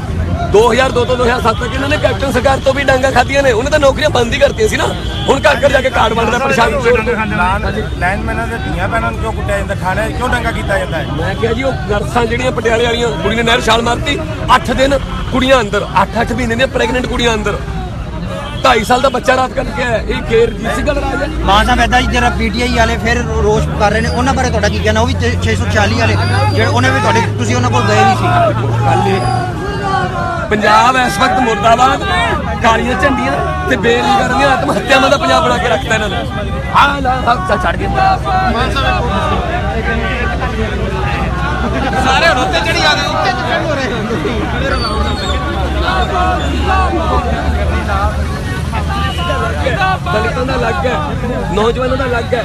2002 ਤੋਂ 2007 ਤੱਕ ਇਹਨਾਂ ਨੇ ਕੈਪਟਨ ਸਰਕਾਰ ਤੋਂ ਵੀ ਡਾਂਗਾ ਖਾਧੀਆਂ ਨੇ। ਉਹਨੇ ਤਾਂ ਨੌਕਰੀਆਂ ਬੰਦ ਹੀ ਕਰਤੀਆਂ ਸੀ ਨਾ। ਹੁਣ ਘਰ ਘਰ ਜਾ ਕੇ ਕਾਰਡ ਵੰਡਦਾ ਪ੍ਰਸ਼ਾਸਨ ਲੈਂਡਮੈਨਾਂ ਦੇ ਧੀਆਂ ਭੈਣਾਂ ਨੂੰ ਕਿਉਂ ਕੁੱਟਿਆ ਜਾਂਦਾ? ਖਾਣੇ ਕਿਉਂ ਡੰਗਾ ਕੀਤਾ ਜਾਂਦਾ ਹੈ? ਮੈਂ ਕਿਹਾ ਜੀ ਉਹ ਨਰਸਾਂ ਜਿਹੜੀਆਂ ਪਟਿਆਲੇ ਵਾਲੀਆਂ ਕੁੜੀ ਨੇ ਨਹਿਰ ਛਾਲ ਮਾਰਤੀ 8 ਦਿਨ ਕੁੜੀਆਂ ਅੰਦਰ 8-8 ਮਹੀਨੇ ਦੀਆਂ ਪ੍ਰੈਗਨੈਂਟ ਕੁੜੀਆਂ ਅੰਦਰ। 2.5 ਸਾਲ ਦਾ ਬੱਚਾ ਰਾਤ ਕਰਕੇ ਆਇਆ। ਇਹ ਕੇਰ ਜੀ ਸੀ ਗੱਲ ਰਾਜ? ਹੈ ਮਾਨ ਸਾਹਿਬ ਏਦਾਂ ਹੀ ਜਿਹੜਾ ਪੀਟੀਆਈ ਵਾਲੇ ਫਿਰ ਰੋਸ਼ ਕਰ ਰਹੇ ਨੇ ਉਹਨਾਂ ਬਾਰੇ ਤੁਹਾਡਾ ਕੀ ਕਹਿਣਾ? ਉਹ ਵੀ 646 ਵਾਲੇ ਜਿਹੜੇ ਉਹਨੇ ਵੀ ਤੁਹਾਡੇ ਤੁਸੀਂ ਉਹਨਾਂ ਕੋਲ ਗਏ ਨਹੀਂ ਸੀ। ਪੰਜਾਬ ਇਸ ਵਕਤ ਮੁਰਦਾਬਾਦ ਕਾਲੀਆਂ ਝੰਡੀਆਂ ਤੇ ਬੇਰੁਜ਼ਗਾਰਾਂ ਦੀਆਂ ਆਤਮ ਹੱਤਿਆਵਾਂ ਦਾ ਪੰਜਾਬ ਬਣਾ ਕੇ ਰੱਖਤਾ ਇਹਨਾਂ ਨੇ। ਹਾਂ ਨਾ ਹੱਥ ਛੱਡ ਕੇ ਸਾਰੇ ਹੁਣ ਉੱਤੇ ਚੜੀ ਆ ਗਏ ਉੱਤੇ ਦਲਿਤਾਂ ਦਾ ਅਲੱਗ ਹੈ ਨੌਜਵਾਨਾਂ ਦਾ ਅਲੱਗ ਹੈ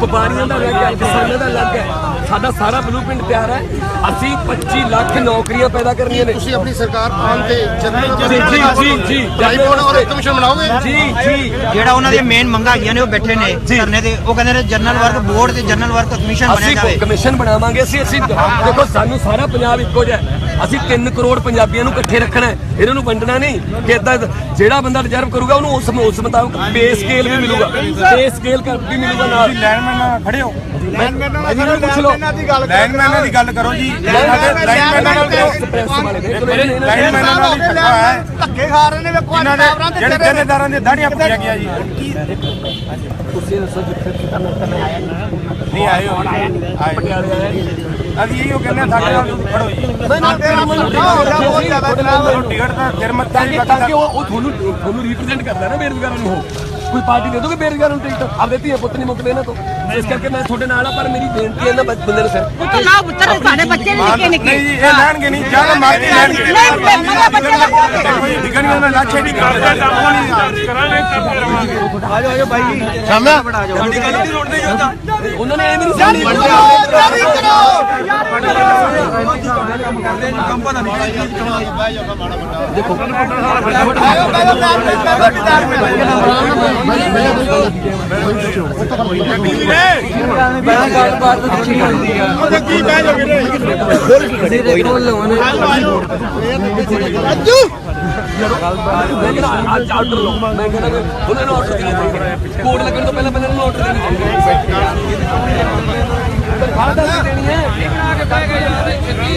ਵਪਾਰੀਆਂ ਦਾ ਅਲੱਗ ਹੈ ਕਿਸਾਨਾਂ ਦਾ ਅਲੱਗ ਹੈ ਸਾਡਾ ਸਾਰਾ ਬਲੂਪ੍ਰਿੰਟ ਤਿਆਰ ਹੈ। ਅਸੀਂ 25 ਲੱਖ ਨੌਕਰੀਆਂ ਪੈਦਾ ਕਰਨੀਆਂ ਨੇ। ਤੁਸੀਂ ਆਪਣੀ ਸਰਕਾਰ ਆਉਣ ਤੇ ਜਨਰਲ ਜੀ ਜੀ ਜੀ ਜੀ ਟੈਲੀਫੋਨ ਔਰ ਕਮਿਸ਼ਨ ਬਣਾਓਗੇ? ਜੀ ਜੀ। ਜਿਹੜਾ ਉਹਨਾਂ ਦੀਆਂ ਮੇਨ ਮੰਗਾਂ ਨੇ ਉਹ ਬੈਠੇ ਨੇ ਧਰਨੇ ਤੇ। ਉਹ ਕਹਿੰਦੇ ਨੇ ਜਨਰਲ ਵਰਕ ਬੋਰਡ ਤੇ ਜਨਰਲ ਵਰਕ ਕਮਿਸ਼ਨ ਅਸੀਂ ਜਾਵੇ। ਕਮਿਸ਼ਨ ਬਣਾਵਾਂਗੇ। ਅਸੀਂ ਅਸੀਂ ਦੇਖੋ ਸਾਨੂੰ ਸਾਰਾ ਪੰਜਾਬ ਇੱਕੋ ਜਿਹਾ ਹੈ। ਅਸੀਂ 3 ਕਰੋੜ ਪੰਜਾਬੀਆਂ ਨੂੰ ਇਕੱਠੇ ਰੱਖਣਾ ਹੈ। ਇਹਨਾਂ ਨੂੰ ਵੰਡਣਾ ਨਹੀਂ ਕਿ ਇਦਾਂ ਜਿਹੜਾ ਬੰਦਾ ਰਿਜ਼ਰਵ ਕਰੂਗਾ ਉਹਨੂੰ ਉਸ ਉਸ ਮੁਤਾਬਕ ਪੇ ਸਕੇਲ ਵੀ ਮਿਲੂਗਾ। ਪੇ ਸਕੇਲ ਕਰ ਵੀ ਮਿਲੂਗਾ ਨਾਲ। ਲੈਂਡਮੈਨ ਖੜੇ ਹੋ। ਲੈਂਡਮੈਨਾਂ ਇਹਨਾਂ ਨੂੰ ਪੁੱਛ ਲਓ। ਲੈਂਡਮੈਨਾਂ ਦੀ ਗੱਲ ਕਰੋ। ਜੀ। ਸਾਡੇ ਲੈਂਡਮੈਨਾਂ ਨਾਲ ਕਿਉਂ ਪ੍ਰੈਸ ਵਾਲੇ ਦੇ ਚਲੋ ਇਹਨਾਂ ਨੇ- ਲੈਂਡਮੈਨਾਂ ਨਾਲ ਹੀ ਧੱਕਾ ਹੈ। ਧੱਕੇ ਖਾ ਰਹੇ ਨੇ ਵੇਖੋ ਇਹਨਾਂ ਦੇ ਜਿਹੜੇ ਜਥੇਦਾਰਾਂ ਦੀਆਂ ਦਾੜੀਆਂ ਪੱਟੀਆਂ ਗਿਆ ਜੀ। ਤੁਸੀਂ ਦੱਸੋ ਜਿੱਥੇ ਕਿਤਾ ਮੈਂ ਤਾਂ ਆਇਆ ਨਹੀਂ ਨਹੀਂ ਆਏ ਹੋ ਆਏ ਪਟਿਆਲੇ ਆਇਆ ਅਸੀਂ ਇਹੋ ਕਹਿੰਦੇ ਹਾਂ, ਸਾਡੇ ਨਾਲ ਤੁਸੀਂ ਖੜੋ ਜੀ। ਮੈਂ ਨਾ ਤੇਰਾ ਮਨ ਬਹੁਤ ਜ਼ਿਆਦਾ ਤੁਹਾਨੂੰ ਟਿਕਟ ਤਾਂ ਸਿਰ ਮੱਥੇ ਤਾਂ ਦੀ ਕਿ ਤਾਂ ਕਿ ਉਹ ਉਹ ਤੁਹਾਨੂੰ ਤੁਹਾਨੂੰ ਰਿਪਰੈਜ਼ੈਂਟ ਕਰਦਾ ਨਾ ਬੇਰੁਜ਼ਗਾਰਾਂ ਨੂੰ ਉਹ। ਕੋਈ ਪਾਰਟੀ ਦੇ ਦੋਗੇ ਬੇਰੁਜ਼ਗਾਰਾਂ ਨੂੰ ਟਿਕਟ ਆਪਦੇ ਧੀਆਂ ਪੁੱਤ ਨਹੀਂ ਮੁੱਕਦੇ ਇਹਨਾਂ ਤੋਂ। ਇਸ ਕਰਕੇ ਮੈਂ ਤੁਹਾਡੇ ਨਾਲ ਆ ਪਰ ਮੇਰੀ ਬੇਨਤੀ ਹੈ ਨਾ ਬੰਦੇ ਨੂੰ ਸਿਰ ਪੁੱਤ ਨਾ ਪੁੱਤਰ ਸਾਡੇ ਬੱਚੇ ਨੇ ਨਿੱਕੇ। ਨਹੀਂ ਇਹ ਲੈਣਗੇ ਨਹੀਂ ਜਾਂ ਕੇ ਲੈਣਗੇ। ਨਹੀਂ ਮੈਂ ਮਗਾ ਬੱਚੇ ਲੱਗਦਾ ਦੇਖੋ ਜੀ ਨਾਲ ਲਾਛੇ ਨਹੀਂ ਕਰਦਾ ਜਾਵਾਂ ਨਹੀਂ ਕਰਾਂਗੇ ਤਾਂ ਕਰਾਂਗੇ। ਆ ਜਾਓ ਆ ਜਾਓ। ਬਾਈ ਜੀ ਦੀ ਰੋਡ ਤੇ ਜਾਂਦਾ ਉਹਨਾਂ ਨੇ ਐਵੇਂ ਨਹੀਂ ਸਾਡੀ ਬੰਦੇ ਜਾਰੀ ਕਰੋ ਦੇਖੋ। ਫਟਾਫਟ ਆਇਓ ਪਹਿਲਾਂ ਮੈਂ ਪਹਿਲਾਂ ਵਿਚਾਰ ਮੈਂ ਬੜਾ ਗੱਲਬਾਤ ਤਾਂ ਠੀਕ ਹੁੰਦੀ ਆ ਉਹਦੇ ਕੀ ਬਹਿ ਜਾਓਗੇ ਨੇ ਕੋਈ ਨਾ ਲਵਾਂ ਅੱਜੂ ਮੈਂ ਕਹਿੰਦਾ ਅੱਜ ਆਰਡਰ ਲਓ ਮੈਂ ਕਹਿੰਦਾ ਉਹਨਾਂ ਨੂੰ ਆਰਡਰ ਦੇਣਾ ਚਾਹੀਦਾ ਕੋਡ ਲੱਗਣ ਤੋਂ ਪਹਿਲਾਂ ਪਹਿਲਾਂ ਉਹਨੂੰ ਆਰਡਰ ਦੇਣਾ ਚਾਹੀਦਾ ਤਨਖਾਹ ਦਾ ਦੇਣੀ ਹੈ ਇਹ ਬਣਾ ਕੇ ਬਹਿ ਗਏ ਯਾਰ ਛੱਤੀ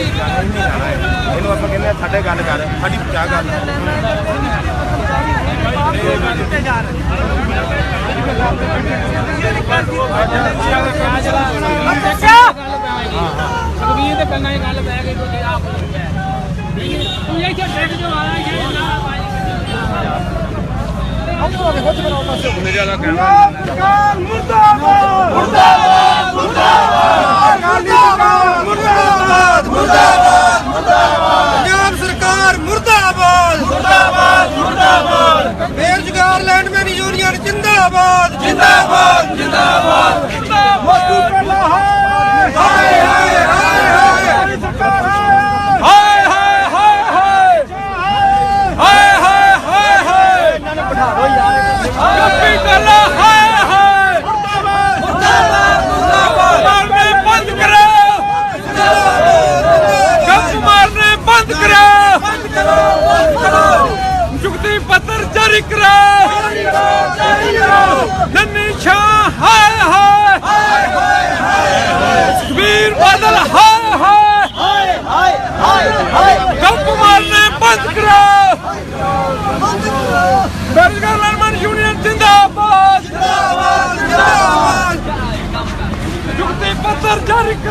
ਇਹਨੂੰ ਆਪਾਂ ਕਹਿੰਦੇ ਸਾਡੇ ਗੱਲ ਕਰ ਸਾਡੀ 50 ਗੱਲ ਸੁਖਵੀਰ ਦੇ ਕੰਨਾਂ 'ਚ ਗੱਲ ਪੈ ਗਈ ਕੋਈ ਆਪ ਤੂੰ ਇੱਥੇ ਬੈਠ ਜੋ ਆਣਾ ਇਹ ਨਾ ਮੇਰੇ ਵਾਲਾ ਕਹਿਣਾ ਮੁਰਦਾਬਾਦ ਮੁਰਦਾਬਾਦ ਮੁਰਦਾਬਾਦ ਮੁਰਦਾਬਾਦ ਮੁਰਦਾਬਾਦ ਮੁਰਦਾਬਾਦ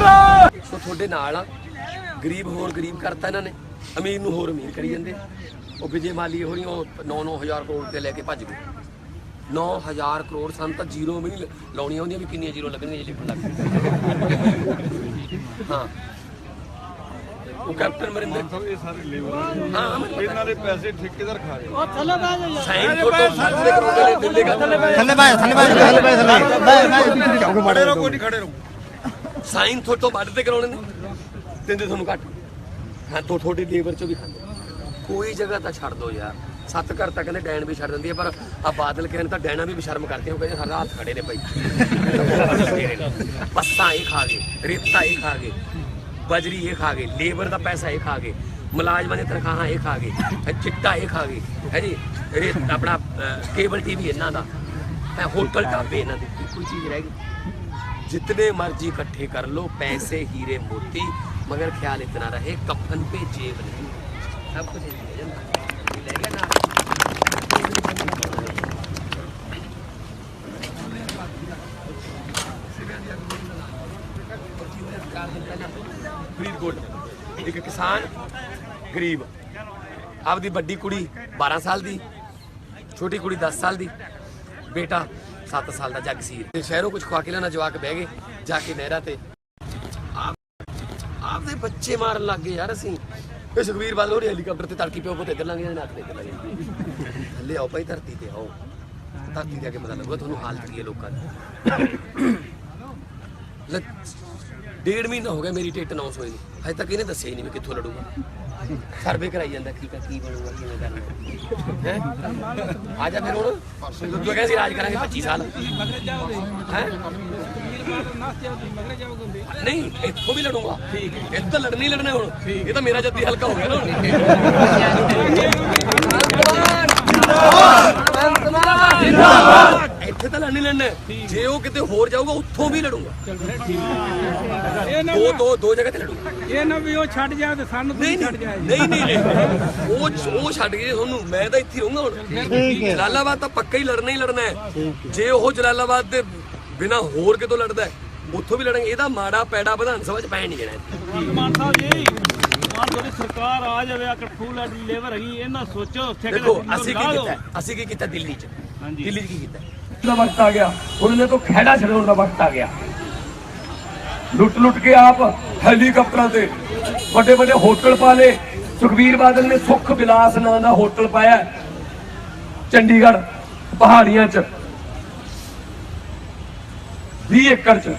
ਸੋ ਤੁਹਾਡੇ ਨਾਲ ਆ ਗਰੀਬ ਹੋਰ ਗਰੀਬ ਕਰਤਾ ਇਹਨਾਂ ਨੇ ਅਮੀਰ ਨੂੰ ਹੋਰ ਅਮੀਰ ਕਰੀ ਜਾਂਦੇ ਉਹ ਵਿਜੇ ਮਾਲੀ ਹੋਰੀ ਉਹ 9-9000 ਕਰੋੜ ਤੇ ਲੈ ਕੇ ਭੱਜ ਗਏ 9000 ਕਰੋੜ ਸਾਨੂੰ ਤਾਂ ਜ਼ੀਰੋ ਵੀ ਨਹੀਂ ਲਾਉਣੀਆਂ ਹੁੰਦੀਆਂ ਵੀ ਕਿੰਨੀਆਂ ਜ਼ੀਰੋ ਲੱਗਣਗੀਆਂ ਜੇ ਲਿਖਣ ਲੱਗ। ਹਾਂ ਉਹ ਕੈਪਟਨ ਮਰਿੰਦਰ ਇਹ ਸਾਰੇ ਲੇਬਰ ਹਾਂ। ਇਹਨਾਂ ਦੇ ਪੈਸੇ ਠੇਕੇਦਾਰ ਖਾ ਰਹੇ ਸਾਈਨ ਫੋਟੋ ਸਾਡੇ ਕਰੋਗੇ ਦਿੰਦੇਗਾ ਥੱਲੇ ਬਾਏ ਥੱਲੇ ਬਾਏ ਥੱਲੇ ਬਾਏ ਥੱਲੇ ਬਾਏ ਖੜੇ ਰਹੋ ਕੋਈ ਨਹੀਂ ਖੜੇ ਰਹੋ ਸਾਈਨ ਤੁਹਾਡੇ ਤੋਂ ਵੱਧ ਤੇ ਕਰਾਉਣੇ ਨੇ? ਦਿੰਦੇ ਤੁਹਾਨੂੰ ਘੱਟ। ਹਾਂ, ਤੋਂ ਤੁਹਾਡੀ ਲੇਬਰ ਚੋਂ ਵੀ ਖਾਂਦੇ। ਕੋਈ ਜਗ੍ਹਾ ਤਾਂ ਛੱਡ ਦੋ ਯਾਰ। ਸੱਤ ਘਰ ਤਾਂ ਕਹਿੰਦੇ ਡੈਣ ਵੀ ਛੱਡ ਦਿੰਦੀ ਹੈ ਪਰ ਆ ਬਾਦਲ ਕਹਿੰਦੇ ਤਾਂ ਡੈਣਾ ਵੀ ਬਸ਼ਰਮ ਕਰਦੇ ਹੋ ਕਹਿੰਦੇ ਸਾਡਾ ਹੱਥ ਖੜੇ ਨੇ ਭਾਈ। ਪੱਤਾ ਇਹ ਖਾ ਗਏ, ਰੇਤਾ ਇਹ ਖਾ ਗਏ, ਬਜਰੀ ਇਹ ਖਾ ਗਏ ਲੇਬਰ ਦਾ ਪੈਸਾ ਇਹ ਖਾ ਗਏ, ਮੁਲਾਜ਼ਮਾਂ ਦੀਆਂ ਤਨਖਾਹਾਂ ਇਹ ਖਾ ਗਏ ਚਿੱਟਾ ਇਹ ਖਾ ਗਏ, ਹੈ ਜੀ? ਰੇ ਆਪਣਾ ਕੇਬਲ ਟੀਵੀ ਇਹਨਾਂ ਦਾ ਹੋਟਲ ਢਾਬੇ ਇਹਨਾਂ ਦੇ, ਕੋਈ ਚੀਜ਼ ਰਹਿ ਗਈ। जितने मर्जी इकट्ठे कर लो पैसे हीरे मोती मगर ख्याल इतना रहे कफन पे जेब नहीं सब कुछ यही है जनता ये ले गया ना ਫਰੀਦਕੋਟ ਇੱਕ ਕਿਸਾਨ ਗਰੀਬ ਆਪਦੀ ਵੱਡੀ ਕੁੜੀ 12 ਸਾਲ ਦੀ ਛੋਟੀ ਕੁੜੀ 10 ਸਾਲ ਦੀ ਬੇਟਾ 7 ਸਾਲ ਦਾ ਜਗਸੀਰ ਤੇ ਸ਼ਹਿਰੋਂ ਕੁਝ ਖਵਾ ਕੇ ਲੈਣਾ ਜਵਾਕ ਬਹਿ ਗਏ, ਜਾ ਕੇ ਨਹਿਰਾਂ ਤੇ। ਆਪਦੇ ਬੱਚੇ ਮਾਰਨ ਲੱਗ ਗਏ ਯਾਰ ਅਸੀਂ। ਇਹ ਸੁਖਵੀਰ ਬਾਦਲ ਹੋਰੀ ਹੈਲੀਕਾਪਟਰ ਤੇ ਤੜਕੀ ਪਿਓ ਪੁੱਤ ਇੱਧਰ ਲੰਘ ਜਾਂਦੇ ਨੱਕ ਤੇ ਇੱਧਰ ਲੰਘ ਥੱਲੇ ਆਓ ਭਾਈ, ਧਰਤੀ ਤੇ ਆਓ। ਧਰਤੀ ਤੇ ਆ ਕੇ ਪਤਾ ਲੱਗੂਗਾ ਤੁਹਾਨੂੰ ਹਾਲਤ ਕੀ ਹੈ ਲੋਕਾਂ ਦੀ। ਡੇਢ ਮਹੀਨਾ ਹੋ ਗਿਆ ਮੇਰੀ ਟਿਕਟ ਅਨਾਉਂਸ ਹੋਈ ਨਹੀਂ ਹਜੇ ਤੱਕ ਇਹਨੇ ਦੱਸਿਆ ਹੀ ਨਹੀਂ ਮੈਂ ਕਿੱਥੋਂ ਲੜੂਗਾ। ਸਰਵੇ ਕਰਾਈ ਜਾਂਦਾ ਕੀ ਕੀ ਬਣੂਗਾ ਕਿਵੇਂ ਕਰਨਾ। ਹੈ? ਆ ਜਾ ਫਿਰ ਹੁਣ। ਤੂੰ ਕਹਿੰਦਾ ਸੀ ਰਾਜ ਕਰਾਂਗੇ 25 ਸਾਲ। ਹੈ? ਨਹੀਂ ਇੱਥੋਂ ਵੀ ਲੜੂਗਾ। ਠੀਕ ਹੈ ਇੱਥੇ ਤਾਂ ਲੜਨੀ ਲੜਨਾ ਹੁਣ। ਇਹ ਤਾਂ ਮੇਰਾ ਜੱਦੀ ਹਲਕਾ ਹੋ ਗਿਆ ਨਾ ਹੁਣ। ਇੱਥੇ ਤਾਂ ਲੜਨੀ ਲੜਨਾ। ਜੇ ਉਹ ਕਿਤੇ ਹੋਰ ਜਾਊਗਾ ਉੱਥੋਂ ਵੀ ਲੜੂਗਾ। ਇਹ ਨਾ ਦੋ ਦੋ ਦੋ ਜਗ੍ਹਾ ਤੇ ਲੜੂਗਾ ਇਹ ਨਾ ਵੀ ਉਹ ਛੱਡ ਜਾ ਤੇ ਸਾਨੂੰ ਨਹੀਂ ਤੂੰ ਛੱਡ ਜਾ ਨਹੀਂ ਨਹੀਂ ਨਹੀਂ। ਉਹ ਉਹ ਛੱਡ ਗਏ ਤੁਹਾਨੂੰ ਮੈਂ ਤਾਂ ਇੱਥੇ ਰਹੂੰਗਾ ਹੁਣ। ਜਲਾਲਾਬਾਦ ਤਾਂ ਪੱਕਾ ਹੀ ਲੜਨਾ ਹੀ ਲੜਨਾ ਹੈ। ਜੇ ਉਹ ਜਲਾਲਾਬਾਦ ਦੇ ਬਿਨਾ ਹੋਰ ਕਿਤੋਂ ਲੜਦਾ ਹੈ ਉੱਥੋਂ ਵੀ ਲੜਾਂਗੇ ਇਹਦਾ ਮਾੜਾ ਪੈੜਾ ਵਿਧਾਨ ਸਭਾ ਚ ਪੈਣ ਨਹੀਂ ਦੇਣਾ ਮਾਨ ਸਾਹਿਬ ਜੀ ਮਾਨ ਤੁਹਾਡੀ ਸਰਕਾਰ ਆ ਜਾਵੇ ਆ ਕਠੂਲ ਲੇਵਰ ਹੈਗੀ ਇਹਨਾਂ ਸੋਚੋ ਉੱਥੇ ਦੇਖੋ ਅਸੀਂ ਕੀ। ਕੀਤਾ ਅਸੀਂ ਕੀ ਕੀਤਾ ਦਿੱਲੀ ਚ? ਹਾਂਜੀ। ਦਿੱਲੀ ਚ ਕੀ ਕੀਤਾ ਦਾ ਵਕਤ ਆ ਗਿਆ। ਉਹਨਾਂ ਤੋਂ ਖਹਿੜਾ ਛਡਾਉਣ ਦਾ ਵਕਤ ਆ ਗਿਆ। ਲੁੱਟ ਲੁੱਟ ਕੇ ਆਪ ਹੈਲੀਕਾਪਟਰਾਂ ਤੇ ਵੱਡੇ ਵੱਡੇ ਹੋਟਲ ਪਾ ਲਏ। ਸੁਖਬੀਰ ਬਾਦਲ ਨੇ ਸੁਖ ਵਿਲਾਸ ਨਾਂ ਦਾ ਹੋਟਲ ਪਾਇਆ ਚੰਡੀਗੜ੍ਹ ਪਹਾੜੀਆਂ 'ਚ। 20 ਏਕੜ 'ਚ।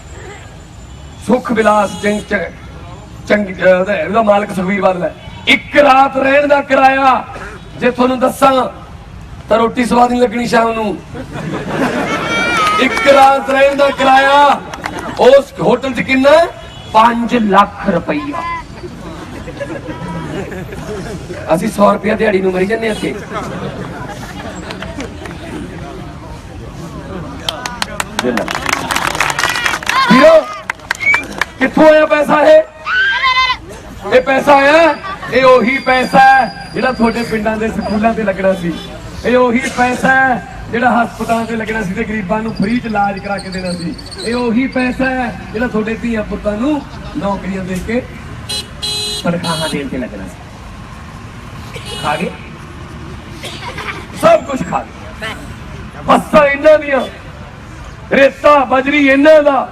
ਸੁਖ ਵਿਲਾਸ ਜੰਗ ਉਹਦਾ ਮਾਲਕ ਸੁਖਬੀਰ ਬਾਦਲ ਹੈ। ਇੱਕ ਰਾਤ ਰਹਿਣ ਦਾ ਕਿਰਾਇਆ, ਜੇ ਤੁਹਾਨੂੰ ਦੱਸਾਂ ਤਾਂ ਰੋਟੀ ਸਵਾਦ ਨਹੀਂ ਲੱਗਣੀ ਸ਼ਾਮ ਨੂੰ। ਇੱਕ ਰਾਤ ਰਹਿਣ ਦਾ ਕਿਰਾਇਆ ਉਸ ਹੋਟਲ 'ਚ ਕਿੰਨਾ 5 ਲੱਖ ਰੁਪਈਆ। ਅਸੀਂ 100 ਰੁਪਇਆ ਦਿਹਾੜੀ ਨੂੰ ਮਰੀ ਜੰਨੇ ਇੱਥੇ। ਵੀਰੋ, ਕਿੱਥੋਂ ਆਇਆ ਪੈਸਾ ਇਹ? ਇਹ ਪੈਸਾ ਆਇਆ, ਇਹ ਉਹੀ ਪੈਸਾ ਹੈ ਜਿਹੜਾ ਤੁਹਾਡੇ ਪਿੰਡਾਂ ਦੇ ਸਕੂਲਾਂ ਤੇ ਲੱਗਣਾ ਸੀ। ਇਹ ਉਹੀ ਪੈਸਾ ਹੈ ਜਿਹੜਾ ਹਸਪਤਾਲਾਂ ਤੇ ਲੱਗਣਾ ਸੀ ਤੇ ਗਰੀਬਾਂ ਨੂੰ ਫ੍ਰੀ ਚ ਇਲਾਜ ਕਰਾ ਕੇ ਦੇਣਾ ਸੀ। ਇਹ ਉਹੀ ਪੈਸਾ ਹੈ ਜਿਹੜਾ ਤੁਹਾਡੇ ਧੀਆਂ ਪੁੱਤਾਂ ਨੂੰ ਨੌਕਰੀਆਂ ਦੇ ਕੇ ਤਨਖਾਹਾਂ ਦੇਣ ਤੇ ਲੱਗਣਾ ਸੀ। ਖਾ ਗਏ? ਸਭ ਕੁਝ ਖਾ ਗਏ। ਬੱਸਾਂ ਇਹਨਾਂ ਦੀਆਂ, ਰੇਤਾ, ਬਜਰੀ ਇਹਨਾਂ ਦਾ,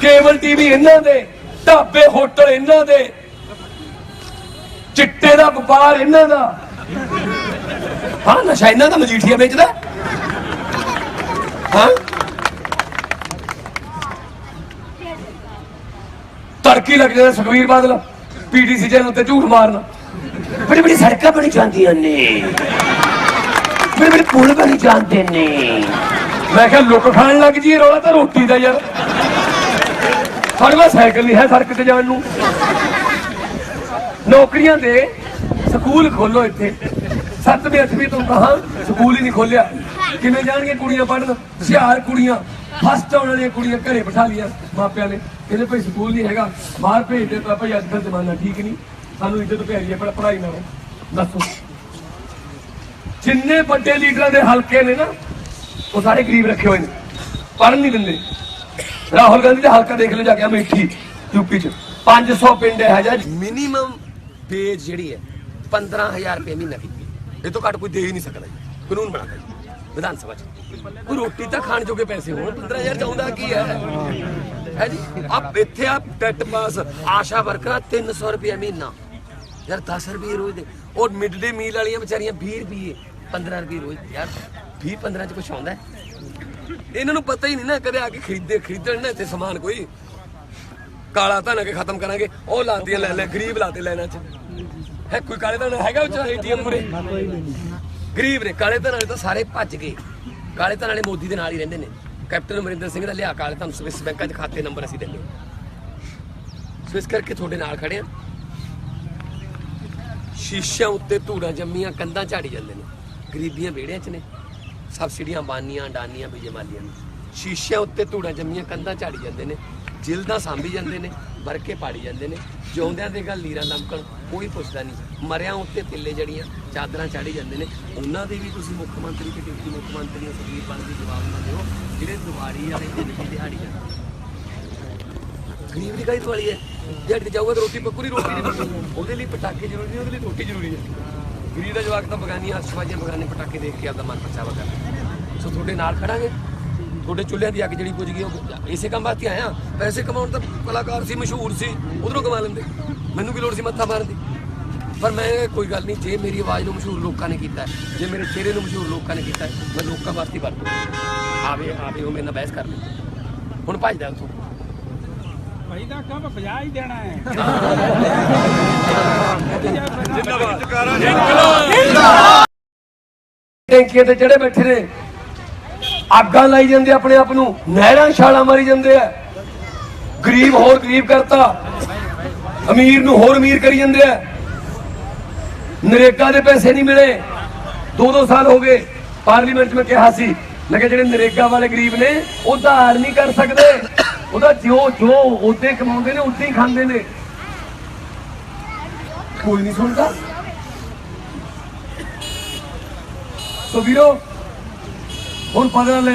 ਕੇਬਲ ਟੀਵੀ ਇਹਨਾਂ ਦੇ, ਢਾਬੇ, ਹੋਟਲ ਇਹਨਾਂ ਦੇ, ਚਿੱਟੇ ਦਾ ਵਪਾਰ ਇਹਨਾਂ ਦਾ। ਹਾਂ, ਨਸ਼ਾ ਇਹਨਾਂ ਦਾ ਮਜੀਠੀਆ ਵੇਚਦਾ? ਹਾਂ? ਤੜਕੀ ਲੱਗ ਜਾਂਦਾ ਸੁਖਵੀਰ ਬਾਦਲ, ਪੀਟੀਸੀ ਚੈਨਲ ਤੇ ਝੂਠ ਮਾਰਨ। ਬੜੀ ਬੜੀ ਸੜਕਾਂ ਬਣੀ ਜਾਂਦੀਆਂ ਨੇ। ਬੜੇ ਬੜੇ ਪੁਲ ਬਣੀ ਜਾਂਦੇ ਨੇ। ਮੈਂ ਕਿਹਾ, ਲੁੱਕ ਖਾਣ ਲੱਗ ਜੀ ਰੋਲਾ ਤਾਂ ਰੋਟੀ ਦਾ ਯਾਰ। ਸਾਡੇ ਕੋਲ ਸਾਈਕਲ ਨਹੀਂ ਹੈ ਸੜਕ ਤੇ ਜਾਣ ਨੂੰ। ਨੌਕਰੀਆਂ ਦੇ ਸਕੂਲ ਖੋਲੋ ਇੱਥੇ। ਸੱਤਵੀਂ ਅੱਠਵੀਂ ਤੋਂ ਕਹਾ ਸਕੂਲ ਹੀ ਨਹੀਂ ਖੋਲਿਆ। ਕਿਵੇਂ ਜਾਣਗੇ ਕੁੜੀਆਂ ਪੜਨ ਹੁਸ਼ਿਆਰ ਕੁੜੀਆਂ। ਫਸਟ ਆਉਣ ਵਾਲੀਆਂ ਕੁੜੀਆਂ ਘਰੇ ਬਿਠਾ ਲਿਆ ਮਾਪਿਆਂ ਨੇ। ਕਹਿੰਦੇ ਭਾਈ ਸਕੂਲ ਨਹੀਂ ਹੈਗਾ। ਬਾਹਰ ਭੇਜਦੇ ਤਾਂ ਭਾਈ, ਅੱਜ ਕੱਲ੍ਹ ਜ਼ਮਾਨਾ ਠੀਕ ਨਹੀਂ। ਸਾਨੂੰ ਇੱਜ਼ਤ ਪਿਆਰੀ ਹੈ, ਪਰ ਪੜ੍ਹਾਈ ਨਾ ਦੱਸੋ। ਜਿੰਨੇ ਵੱਡੇ ਲੀਡਰਾਂ ਦੇ ਹਲਕੇ ਨੇ ਨਾ, ਉਹ ਸਾਰੇ ਗਰੀਬ ਰੱਖੇ ਹੋਏ ਨੇ। ਪੜ੍ਹਨ ਨਹੀਂ ਦਿੰਦੇ। ਰਾਹੁਲ ਗਾਂਧੀ ਦਾ ਹਲਕਾ ਦੇਖ ਲਓ ਜਾ ਕੇ ਮੇਠੀ ਯੂਪੀ ਚ। 500 ਪਿੰਡ ਹੈ ਜਾਂ ਮਿਨੀਮਮ ਵੇਜ ਜਿਹੜੀ ਹੈ 15000 ਰੁਪਏ ਮਹੀਨਾ ਦੀ। ਇਹ ਤੋਂ ਘੱਟ ਕੋਈ ਦੇ ਹੀ ਨਹੀਂ ਸਕਦਾ ਜੀ। ਕਾਨੂੰਨ ਬਣਾ ਦਿੱਤਾ ਵਿਧਾਨ ਸਭਾ ਚ। ਕੋਈ ਰੋਟੀ ਤਾਂ ਖਾਣ ਜੋਗੇ ਪੈਸੇ ਹੋਣ 15000 ਚਾਹੁੰਦਾ ਕੀ ਹੈ? ਹੈ ਜੀ? ਆਪ ਇੱਥੇ ਆ ਟੈਟ ਪਾਸ, ਆਸ਼ਾ ਵਰਕਰਾਂ 300 ਰੁਪਏ ਮਹੀਨਾ। ਯਾਰ 10 ਰੁਪਏ ਰੋਜ਼ ਦੇ। ਔਰ ਮਿਡ ਡੇ ਮੀਲ ਵਾਲੀਆਂ ਵਿਚਾਰੀਆਂ 20 ਰੁਪਏ 15 ਰੁਪਏ ਰੋਜ਼ ਯਾਰ 20 15 ਚ ਕੁਝ ਆਉਂਦਾ ਇਹਨਾਂ ਨੂੰ ਪਤਾ ਹੀ ਨਹੀਂ ਨਾ, ਕਦੇ ਆ ਕੇ ਖਰੀਦੇ ਖਰੀਦਣ ਨਾ ਇੱਥੇ ਸਮਾਨ ਕੋਈ। ਕਾਲਾ ਧਨ ਕੇ ਖਤਮ ਕਰਾਂਗੇ। ਉਹ ਲਾਦੀਆਂ ਲੈ ਲੈ, ਗਰੀਬ ਲਾਤੇ ਲੈਣਾ ਚ। ਹੈ ਕੋਈ ਕਾਲੇ ਧਨ ਹੈਗਾ ਉਹ ਏਟੀਐਮ ਮੁਰੇ ਗਰੀਬ ਨੇ, ਕਾਲੇ ਧਨ ਵਾਲੇ ਤਾਂ ਸਾਰੇ ਭੱਜ ਗਏ। ਕਾਲੇ ਧਨ ਵਾਲੇ ਮੋਦੀ ਦੇ ਨਾਲ ਹੀ ਰਹਿੰਦੇ ਨੇ। ਕੈਪਟਨ ਅਮਰਿੰਦਰ ਸਿੰਘ ਦਾ ਲਿਆ ਕਾਲੇ ਧਨ, ਸਵਿਸ ਬੈਂਕਾਂ 'ਚ ਖਾਤੇ ਨੰਬਰ ਅਸੀਂ ਦਿੰਦੇ ਸੋ ਇਸ ਕਰਕੇ ਤੁਹਾਡੇ ਨਾਲ ਖੜੇ ਆ ਸ਼ੀਸ਼ਿਆਂ ਉੱਤੇ ਧੂੜਾਂ ਜੰਮੀਆਂ, ਕੰਧਾਂ ਝਾੜੀ ਜਾਂਦੇ ਨੇ। ਗਰੀਬੀਆਂ ਵਿਹੜਿਆਂ 'ਚ ਨੇ। ਸਬਸਿਡੀਆਂ ਬਾਨੀਆਂ ਡਾਨੀਆਂ ਬੀਜੇ ਮਾਲੀਆਂ ਨੇ। ਸ਼ੀਸ਼ਿਆਂ ਉੱਤੇ ਧੂੜਾਂ ਜੰਮੀਆਂ, ਕੰਧਾਂ ਝਾੜੀ ਜਾਂਦੇ ਨੇ। ਜਿਲਦਾਂ ਸਾਂਭੀ ਜਾਂਦੇ ਨੇ। ਵਰਕੇ ਪਾੜੀ ਜਾਂਦੇ ਨੇ। ਜਿਉਂਦਿਆਂ ਦੇ ਗੱਲ ਲੀਰਾਂ ਦਮਕਣ ਕੋਈ ਪੁੱਛਦਾ ਨਹੀਂ। ਮਰਿਆਂ ਉੱਤੇ ਤਿੱਲੇ ਜੜੀਆਂ ਚਾਦਰਾਂ ਚਾੜੀ ਜਾਂਦੇ ਨੇ। ਉਹਨਾਂ ਦੇ ਵੀ ਤੁਸੀਂ ਮੁੱਖ ਮੰਤਰੀ ਤੇ ਡਿਪਟੀ ਮੁੱਖ ਮੰਤਰੀ ਸੁਖਬੀਰ ਬਾਦਲ ਦੀ ਜਵਾਬ ਨਾ ਦਿਓ। ਜਿਹੜੇ ਦਿਵਾੜੀ ਵਾਲੇ ਦਿਨ ਦੀ ਦਿਹਾੜੀ ਜਾਂਦੇ ਗਰੀਬ ਦੀ ਕਾਹਦੀ ਵਾਲੀ ਹੈ? ਦਿਹਾੜੀ ਤੇ ਜਾਊਗਾ ਤਾਂ ਰੋਟੀ ਪੱਕੂਰੀ ਰੋਟੀ ਨਹੀਂ ਪੱਕੂ। ਉਹਦੇ ਲਈ ਪਟਾਕੇ ਜ਼ਰੂਰੀ ਨਹੀਂ ਉਹਦੇ ਲਈ ਰੋਟੀ ਜ਼ਰੂਰੀ ਹੈ। ਗਰੀਬ ਦਾ ਜਵਾਕ ਤਾਂ ਬਗਾਨੀਆਂ ਅਸ਼ਵਾਜੀਆਂ ਬਗਾਨੇ ਪਟਾਕੇ ਦੇਖ ਕੇ ਆਪਦਾ ਮਨ ਪਰਚਾਵਾ ਕਰਦਾ ਸੋ ਤੁਹਾਡੇ ਨਾਲ ਖੜਾਂਗੇ। ਤੁਹਾਡੇ ਚੁੱਲ੍ਹਿਆਂ ਦੀ ਅੱਗ ਜਿਹੜੀ ਬੁਝ ਗਈ ਉਹ ਇਸੇ ਕੰਮ ਵਾਸਤੇ ਆਇਆ। ਪੈਸੇ ਕਮਾਉਣ ਤਾਂ ਕਲਾਕਾਰ ਸੀ ਮਸ਼ਹੂਰ ਸੀ ਉਧਰੋਂ ਕਮਾ ਲੈਂਦੇ। ਮੈਨੂੰ ਕੀ ਲੋੜ ਸੀ ਮੱਥਾ ਮਾਰਨ ਦੀ। ਪਰ ਮੈਂ ਕੋਈ ਗੱਲ ਨਹੀਂ ਜੇ ਮੇਰੀ ਆਵਾਜ਼ ਨੂੰ ਮਸ਼ਹੂਰ ਲੋਕਾਂ ਨੇ ਕੀਤਾ ਜੇ ਮੇਰੇ ਚਿਹਰੇ ਨੂੰ ਮਸ਼ਹੂਰ ਲੋਕਾਂ ਨੇ ਕੀਤਾ ਮੈਂ ਲੋਕਾਂ ਵਾਸਤੇ ਵਰਤੂ ਆਵੇ ਆਵੇ ਉਹ ਮੇਰੇ ਨਾਲ ਬਹਿਸ ਕਰ ਲੈ ਹੁਣ ਭੱਜਦਾ ਉੱਥੋਂ। ਭਾਈ ਦਾ ਕੰਮ ਬਜਾ ਹੀ ਦੇਣਾ ਹੈ। ਟੈਂਕੀਆਂ ਤੇ ਜਿਹੜੇ ਬੈਠੇ ਨੇ। ਅੱਗਾਂ ਲਾਈ ਜਾਂਦੇ ਆਪਣੇ ਆਪ ਨੂੰ, ਨਹਿਰਾਂ ਛਾਲਾਂ ਮਾਰੀ ਜਾਂਦੇ ਆ। ਗਰੀਬ ਹੋਰ ਗਰੀਬ ਕਰਤਾ। ਅਮੀਰ ਨੂੰ ਹੋਰ ਅਮੀਰ ਕਰੀ ਜਾਂਦੇ ਆ। ਨਰੇਗਾ ਦੇ ਪੈਸੇ ਨਹੀਂ ਮਿਲੇ। ਦੋ ਦੋ ਸਾਲ ਹੋ ਗਏ, ਪਾਰਲੀਮੈਂਟ 'ਚ ਕਿਹਾ ਸੀ, ਮੈਂ ਜਿਹੜੇ ਨਰੇਗਾ ਵਾਲੇ ਗਰੀਬ ਨੇ, ਉਹ ਧਾਰ ਨਹੀਂ ਕਰ ਸਕਦੇ। ਉਹਦਾ ਜੋ ਜੋ ਉਹਦੇ ਕਮਾਉਂਦੇ ਨੇ ਉੱਤੇ ਹੀ ਖਾਂਦੇ ਨੇ। ਕੋਈ ਨਹੀਂ ਸੁਣਦਾ। ਸੋ ਵੀਰੋ ਹੁਣ ਪਤਾ ਲੈ